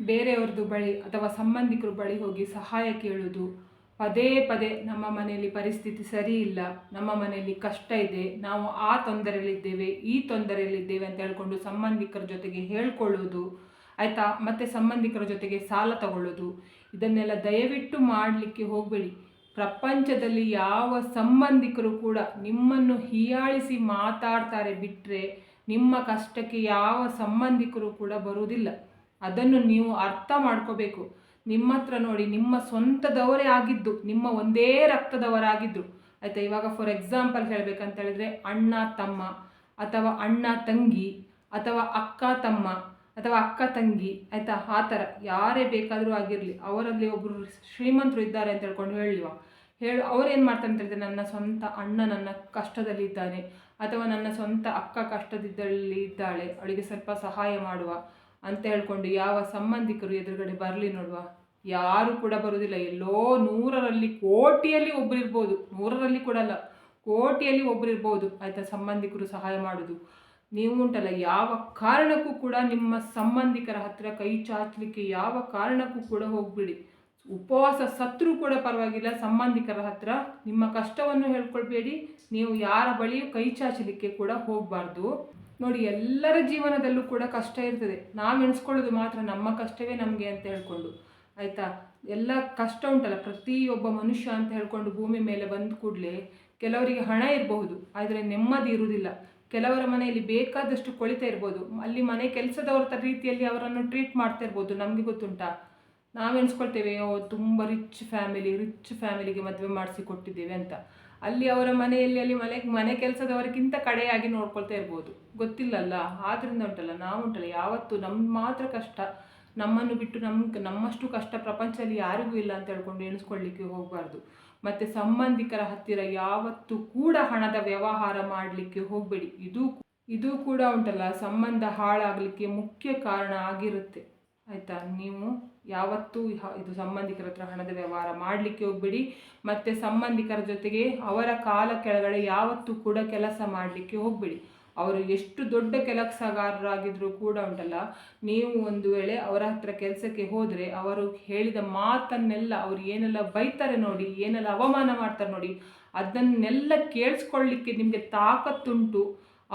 ಬೇರೆಯವ್ರದ್ದು ಬಳಿ ಅಥವಾ ಸಂಬಂಧಿಕರು ಬಳಿ ಹೋಗಿ ಸಹಾಯ ಕೇಳೋದು. ಪದೇ ಪದೇ ನಮ್ಮ ಮನೆಯಲ್ಲಿ ಪರಿಸ್ಥಿತಿ ಸರಿ ಇಲ್ಲ. ನಮ್ಮ ಮನೆಯಲ್ಲಿ ಕಷ್ಟ ಇದೆ. ನಾವು ಆ ತೊಂದರೆಯಲ್ಲಿದ್ದೇವೆ, ಈ ತೊಂದರೆಯಲ್ಲಿದ್ದೇವೆ ಅಂತ ಹೇಳ್ಕೊಂಡು ಸಂಬಂಧಿಕರ ಜೊತೆಗೆ ಹೇಳ್ಕೊಳ್ಳೋದು. ಆಯಿತಾ? ಮತ್ತು ಸಂಬಂಧಿಕರ ಜೊತೆಗೆ ಸಾಲ ತಗೊಳ್ಳೋದು. ಇದನ್ನೆಲ್ಲ ದಯವಿಟ್ಟು ಮಾಡಲಿಕ್ಕೆ ಹೋಗಬೇಡಿ. ಪ್ರಪಂಚದಲ್ಲಿ ಯಾವ ಸಂಬಂಧಿಕರು ಕೂಡ ನಿಮ್ಮನ್ನು ಹೀಯಾಳಿಸಿ ಮಾತಾಡ್ತಾರೆ ಬಿಟ್ಟರೆ ನಿಮ್ಮ ಕಷ್ಟಕ್ಕೆ ಯಾವ ಸಂಬಂಧಿಕರು ಕೂಡ ಬರುವುದಿಲ್ಲ. ಅದನ್ನು ನೀವು ಅರ್ಥ ಮಾಡ್ಕೋಬೇಕು. ನಿಮ್ಮ ಹತ್ರ ನೋಡಿ, ನಿಮ್ಮ ಸ್ವಂತದವರೇ ಆಗಿದ್ದು, ನಿಮ್ಮ ಒಂದೇ ರಕ್ತದವರಾಗಿದ್ದು ಆಯಿತಾ, ಇವಾಗ ಫಾರ್ ಎಕ್ಸಾಂಪಲ್ ಹೇಳಬೇಕಂತ ಹೇಳಿದ್ರೆ ಅಣ್ಣ, ತಮ್ಮ, ಅಥವಾ ಅಣ್ಣ, ತಂಗಿ, ಅಥವಾ ಅಕ್ಕ, ತಮ್ಮ, ಅಥವಾ ಅಕ್ಕ, ತಂಗಿ, ಆಯಿತಾ, ಆ ಥರ. ಯಾರೇ ಬೇಕಾದರೂ ಆಗಿರಲಿ, ಅವರಲ್ಲಿ ಒಬ್ಬರು ಶ್ರೀಮಂತರು ಇದ್ದಾರೆ ಅಂತ ಹೇಳ್ಕೊಂಡು ಹೇಳಿವ ಹೇಳು ಅವ್ರು ಏನು ಮಾಡ್ತಾರೆ ಅಂತ ಹೇಳಿದ್ರೆ, ನನ್ನ ಸ್ವಂತ ಅಣ್ಣ ನನ್ನ ಕಷ್ಟದಲ್ಲಿದ್ದಾನೆ ಅಥವಾ ನನ್ನ ಸ್ವಂತ ಅಕ್ಕ ಕಷ್ಟದಿದ್ದಲ್ಲಿ ಇದ್ದಾಳೆ, ಅವಳಿಗೆ ಸ್ವಲ್ಪ ಸಹಾಯ ಮಾಡುವ. ಅಂತ ಹೇಳ್ಕೊಂಡು ಯಾವ ಸಂಬಂಧಿಕರು ಎದುರುಗಡೆ ಬರಲಿ ನೋಡುವ. ಯಾರು ಕೂಡ ಬರೋದಿಲ್ಲ ಎಲ್ಲೋ ನೂರರಲ್ಲಿ ಕೋಟಿಯಲ್ಲಿ ಒಬ್ಬರು ಇರ್ಬೋದು. ನೂರರಲ್ಲಿ ಕೂಡ ಅಲ್ಲ, ಕೋಟಿಯಲ್ಲಿ ಒಬ್ಬರು ಇರ್ಬೋದು. ಆಯಿತಾ, ಸಂಬಂಧಿಕರು ಸಹಾಯ ಮಾಡೋದು. ನೀವು ಉಂಟಲ್ಲ, ಯಾವ ಕಾರಣಕ್ಕೂ ಕೂಡ ನಿಮ್ಮ ಸಂಬಂಧಿಕರ ಹತ್ತಿರ ಕೈ ಚಾಚಲಿಕ್ಕೆ ಯಾವ ಕಾರಣಕ್ಕೂ ಕೂಡ ಹೋಗ್ಬಿಡಿ. ಉಪವಾಸ ಸತ್ರು ಕೂಡ ಪರವಾಗಿಲ್ಲ. ಸಂಬಂಧಿಕರ ಹತ್ರ ನಿಮ್ಮ ಕಷ್ಟವನ್ನು ಹೇಳ್ಕೊಳ್ಬೇಡಿ. ನೀವು ಯಾರ ಬಳಿಯೂ ಕೈ ಚಾಚಲಿಕ್ಕೆ ಕೂಡ ಹೋಗಬಾರ್ದು. ನೋಡಿ, ಎಲ್ಲರ ಜೀವನದಲ್ಲೂ ಕೂಡ ಕಷ್ಟ ಇರ್ತದೆ. ನಾವು ಎಣಿಸ್ಕೊಳ್ಳೋದು ಮಾತ್ರ ನಮ್ಮ ಕಷ್ಟವೇ ನಮಗೆ ಅಂತ ಹೇಳ್ಕೊಂಡು, ಆಯಿತಾ? ಎಲ್ಲ ಕಷ್ಟ ಉಂಟಲ್ಲ, ಪ್ರತಿಯೊಬ್ಬ ಮನುಷ್ಯ ಅಂತ ಹೇಳ್ಕೊಂಡು ಭೂಮಿ ಮೇಲೆ ಬಂದ ಕೂಡಲೇ ಕೆಲವರಿಗೆ ಹಣ ಇರಬಹುದು, ಆದರೆ ನೆಮ್ಮದಿ ಇರುವುದಿಲ್ಲ. ಕೆಲವರ ಮನೆಯಲ್ಲಿ ಬೇಕಾದಷ್ಟು ಕೊಳಿತ ಇರ್ಬೋದು, ಅಲ್ಲಿ ಮನೆ ಕೆಲಸದವರ ರೀತಿಯಲ್ಲಿ ಅವರನ್ನು ಟ್ರೀಟ್ ಮಾಡ್ತಾ ಇರ್ಬೋದು, ನಮಗೆ ಗೊತ್ತುಂಟಾ? ನಾವು ಎಣಿಸ್ಕೊಳ್ತೇವೆ, ಓ, ತುಂಬ ರಿಚ್ ಫ್ಯಾಮಿಲಿ ರಿಚ್ ಫ್ಯಾಮಿಲಿಗೆ ಮದುವೆ ಮಾಡಿಸಿ ಕೊಟ್ಟಿದ್ದೇವೆ ಅಂತ. ಅಲ್ಲಿ ಅವರ ಮನೆಯಲ್ಲಿ, ಅಲ್ಲಿ ಮನೆ ಮನೆ ಕೆಲಸದವರಿಗಿಂತ ಕಡೆಯಾಗಿ ನೋಡ್ಕೊಳ್ತಾ ಇರ್ಬೋದು. ಗೊತ್ತಿಲ್ಲಲ್ಲ? ಆದ್ದರಿಂದ ಉಂಟಲ್ಲ? ನಾವು ಉಂಟಲ್ಲ? ಯಾವತ್ತು ನಮ್ಮ ಮಾತ್ರ ಕಷ್ಟ. ನಮ್ಮನ್ನು ಬಿಟ್ಟು ನಮ್ಗೆ ನಮ್ಮಷ್ಟು ಕಷ್ಟ ಪ್ರಪಂಚದಲ್ಲಿ ಯಾರಿಗೂ ಇಲ್ಲ ಅಂತ ಹೇಳ್ಕೊಂಡು ಎಣಿಸ್ಕೊಳ್ಳಿಕ್ಕೆ ಹೋಗಬಾರ್ದು. ಮತ್ತು ಸಂಬಂಧಿಕರ ಹತ್ತಿರ ಯಾವತ್ತು ಕೂಡ ಹಣದ ವ್ಯವಹಾರ ಮಾಡಲಿಕ್ಕೆ ಹೋಗಬೇಡಿ. ಇದು ಇದು ಕೂಡ ಉಂಟಲ್ಲ? ಸಂಬಂಧ ಹಾಳಾಗಲಿಕ್ಕೆ ಮುಖ್ಯ ಕಾರಣ ಆಗಿರುತ್ತೆ. ಆಯಿತಾ? ನೀವು ಯಾವತ್ತೂ ಇದು ಸಂಬಂಧಿಕರ ಹತ್ರ ಹಣದ ವ್ಯವಹಾರ ಮಾಡಲಿಕ್ಕೆ ಹೋಗ್ಬೇಡಿ. ಮತ್ತು ಸಂಬಂಧಿಕರ ಜೊತೆಗೆ ಅವರ ಕಾಲ ಕೆಳಗಡೆ ಯಾವತ್ತೂ ಕೂಡ ಕೆಲಸ ಮಾಡಲಿಕ್ಕೆ ಹೋಗಬೇಡಿ. ಅವರು ಎಷ್ಟು ದೊಡ್ಡ ಕೆಲಸಗಾರರಾಗಿದ್ದರೂ ಕೂಡ ಉಂಟಲ್ಲ. ನೀವು ಒಂದು ವೇಳೆ ಅವರ ಹತ್ರ ಕೆಲಸಕ್ಕೆ ಹೋದರೆ ಅವರು ಹೇಳಿದ ಮಾತನ್ನೆಲ್ಲ ಅವರು ಏನೆಲ್ಲ ಬೈತಾರೆ ನೋಡಿ, ಏನೆಲ್ಲ ಅವಮಾನ ಮಾಡ್ತಾರೆ ನೋಡಿ, ಅದನ್ನೆಲ್ಲ ಕೇಳಿಸ್ಕೊಳ್ಳಿಕ್ಕೆ ನಿಮಗೆ ತಾಕತ್ತುಂಟು.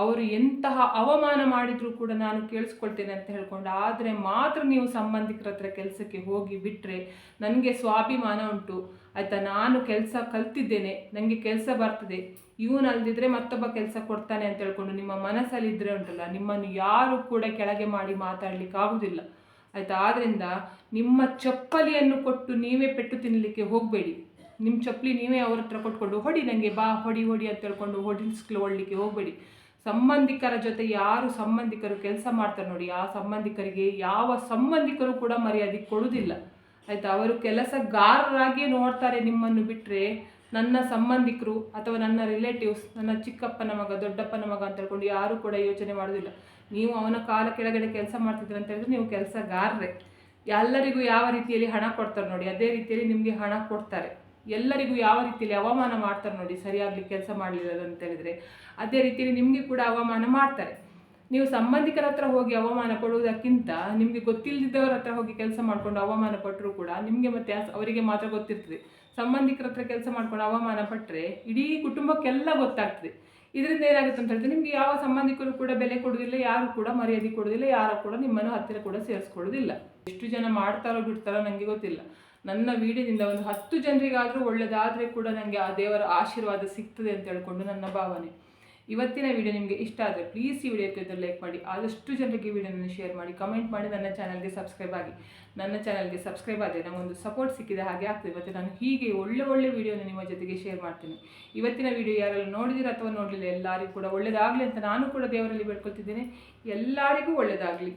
ಅವರು ಎಂತಹ ಅವಮಾನ ಮಾಡಿದರೂ ಕೂಡ ನಾನು ಕೇಳಿಸ್ಕೊಳ್ತೇನೆ ಅಂತ ಹೇಳ್ಕೊಂಡು, ಆದರೆ ಮಾತ್ರ ನೀವು ಸಂಬಂಧಿಕರ ಹತ್ರ ಕೆಲಸಕ್ಕೆ ಹೋಗಿ ಬಿಟ್ಟರೆ ನನಗೆ ಸ್ವಾಭಿಮಾನ ಉಂಟು. ಆಯಿತಾ, ನಾನು ಕೆಲಸ ಕಲ್ತಿದ್ದೇನೆ ನನಗೆ ಕೆಲಸ ಬರ್ತದೆ. ಇವನು ಅಲ್ದಿದ್ರೆ ಮತ್ತೊಬ್ಬ ಕೆಲಸ ಕೊಡ್ತಾನೆ ಅಂತ ಹೇಳ್ಕೊಂಡು ನಿಮ್ಮ ಮನಸ್ಸಲ್ಲಿ ಇದ್ದರೆ ಉಂಟಲ್ಲ, ನಿಮ್ಮನ್ನು ಯಾರು ಕೂಡ ಕೆಳಗೆ ಮಾಡಿ ಮಾತಾಡಲಿಕ್ಕೆ ಆಗುವುದಿಲ್ಲ ಆಯಿತಾ ಆದ್ದರಿಂದ ನಿಮ್ಮ ಚಪ್ಪಲಿಯನ್ನು ಕೊಟ್ಟು ನೀವೇ ಪೆಟ್ಟು ತಿನ್ನಲಿಕ್ಕೆ ಹೋಗಬೇಡಿ. ನಿಮ್ಮ ಚಪ್ಪಲಿ ನೀವೇ ಅವ್ರ ಹತ್ರ ಕೊಟ್ಕೊಂಡು, ಹೊಡಿ ನನಗೆ ಬಾ, ಹೊಡಿ ಹೊಡಿ ಅಂತ ಹೇಳ್ಕೊಂಡು ಹೊಡಿಸ್ಕೊಳ್ಳಿಕ್ಕೆ ಹೋಗಬೇಡಿ. ಸಂಬಂಧಿಕರ ಜೊತೆ ಯಾರು ಸಂಬಂಧಿಕರು ಕೆಲಸ ಮಾಡ್ತಾರೆ ನೋಡಿ, ಆ ಸಂಬಂಧಿಕರಿಗೆ ಯಾವ ಸಂಬಂಧಿಕರು ಕೂಡ ಮರ್ಯಾದೆ ಕೊಡುವುದಿಲ್ಲ ಆಯಿತಾ? ಅವರು ಕೆಲಸಗಾರರಾಗಿಯೇ ನೋಡ್ತಾರೆ ನಿಮ್ಮನ್ನು ಬಿಟ್ಟರೆ ನನ್ನ ಸಂಬಂಧಿಕರು ಅಥವಾ ನನ್ನ ರಿಲೇಟಿವ್ಸ್ ನನ್ನ ಚಿಕ್ಕಪ್ಪನ ಮಗ, ದೊಡ್ಡಪ್ಪನ ಮಗ ಅಂತ ಹೇಳ್ಕೊಂಡು ಯಾರು ಕೂಡ ಯೋಚನೆ ಮಾಡೋದಿಲ್ಲ. ನೀವು ಅವನ ಕಾಲ ಕೆಳಗಡೆ ಕೆಲಸ ಮಾಡ್ತಿದ್ರೆ ಅಂತ ಹೇಳಿದ್ರೆ ನೀವು ಕೆಲಸಗಾರರೇ. ಎಲ್ಲರಿಗೂ ಯಾವ ರೀತಿಯಲ್ಲಿ ಹಣ ಕೊಡ್ತಾರೆ ನೋಡಿ, ಅದೇ ರೀತಿಯಲ್ಲಿ ನಿಮಗೆ ಹಣ ಕೊಡ್ತಾರೆ. ಎಲ್ಲರಿಗೂ ಯಾವ ರೀತಿಯಲ್ಲಿ ಅವಮಾನ ಮಾಡ್ತಾರೆ ನೋಡಿ, ಸರಿಯಾಗಲಿ ಕೆಲಸ ಮಾಡಲಿಲ್ಲ ಅಂತ ಹೇಳಿದರೆ. ಅದೇ ರೀತಿಯಲ್ಲಿ ನಿಮಗೆ ಕೂಡ ಅವಮಾನ ಮಾಡ್ತಾರೆ. ನೀವು ಸಂಬಂಧಿಕರ ಹತ್ರ ಹೋಗಿ ಅವಮಾನ ಕೊಡುವುದಕ್ಕಿಂತ ನಿಮಗೆ ಗೊತ್ತಿಲ್ಲದಿದ್ದವರ ಹತ್ರ ಹೋಗಿ ಕೆಲಸ ಮಾಡಿಕೊಂಡು ಅವಮಾನ ಪಟ್ಟರು ಕೂಡ ನಿಮಗೆ ಮತ್ತೆ ಅವರಿಗೆ ಮಾತ್ರ ಗೊತ್ತಿರ್ತದೆ. ಸಂಬಂಧಿಕರ ಹತ್ರ ಕೆಲಸ ಮಾಡ್ಕೊಂಡು ಅವಮಾನ ಪಟ್ಟರೆ ಇಡೀ ಕುಟುಂಬಕ್ಕೆಲ್ಲ ಗೊತ್ತಾಗ್ತದೆ. ಇದರಿಂದ ಏನಾಗುತ್ತೆ ಅಂತ ಹೇಳಿದ್ರೆ ನಿಮಗೆ ಯಾವ ಸಂಬಂಧಿಕರು ಕೂಡ ಬೆಲೆ ಕೊಡೋದಿಲ್ಲ ಯಾರು ಕೂಡ ಮರ್ಯಾದೆ ಕೊಡೋದಿಲ್ಲ ಯಾರು ಕೂಡ ನಿಮ್ಮನ್ನು ಹತ್ತಿರ ಕೂಡ ಸೇರಿಸ್ಕೊಳ್ಳೋದಿಲ್ಲ ಎಷ್ಟು ಜನ ಮಾಡ್ತಾರೋ ಬಿಡ್ತಾರೋ ನನಗೆ ಗೊತ್ತಿಲ್ಲ. ನನ್ನ ವಿಡಿಯೋದಿಂದ ಒಂದು ಹತ್ತು ಜನರಿಗಾದರೂ ಒಳ್ಳೆಯದಾದರೆ ಕೂಡ ನನಗೆ ಆ ದೇವರ ಆಶೀರ್ವಾದ ಸಿಗ್ತದೆ ಅಂತ ಹೇಳ್ಕೊಂಡು ನನ್ನ ಭಾವನೆ. ಇವತ್ತಿನ ವಿಡಿಯೋ ನಿಮಗೆ ಇಷ್ಟ ಆದರೆ ಪ್ಲೀಸ್ ಈ ವಿಡಿಯೋಕ್ಕೆ ಲೈಕ್ ಮಾಡಿ, ಆದಷ್ಟು ಜನರಿಗೆ ವಿಡಿಯೋನ ಶೇರ್ ಮಾಡಿ ಕಮೆಂಟ್ ಮಾಡಿ ನನ್ನ ಚಾನಲ್ಗೆ ಸಬ್ಸ್ಕ್ರೈಬ್ ಆಗಿ. ನನ್ನ ಚಾನಲ್ಗೆ ಸಬ್ಸ್ಕ್ರೈಬ್ ಆದರೆ ನಮಗೊಂದು ಸಪೋರ್ಟ್ ಸಿಕ್ಕಿದೆ ಹಾಗೆ ಆಗ್ತದೆ ಮತ್ತು ನಾನು ಹೀಗೆ ಒಳ್ಳೆ ಒಳ್ಳೆ ವಿಡಿಯೋನ ನಿಮ್ಮ ಜೊತೆಗೆ ಶೇರ್ ಮಾಡ್ತೀನಿ. ಇವತ್ತಿನ ವಿಡಿಯೋ ಯಾರೆಲ್ಲ ನೋಡಿದಿರ ಅಥವಾ ನೋಡಲಿಲ್ಲ ಎಲ್ಲರಿಗೂ ಕೂಡ ಒಳ್ಳೆಯದಾಗಲಿ ಅಂತ ನಾನು ಕೂಡ ದೇವರಲ್ಲಿ ಬೇಡ್ಕೊಳ್ತಿದ್ದೇನೆ. ಎಲ್ಲರಿಗೂ ಒಳ್ಳೆಯದಾಗಲಿ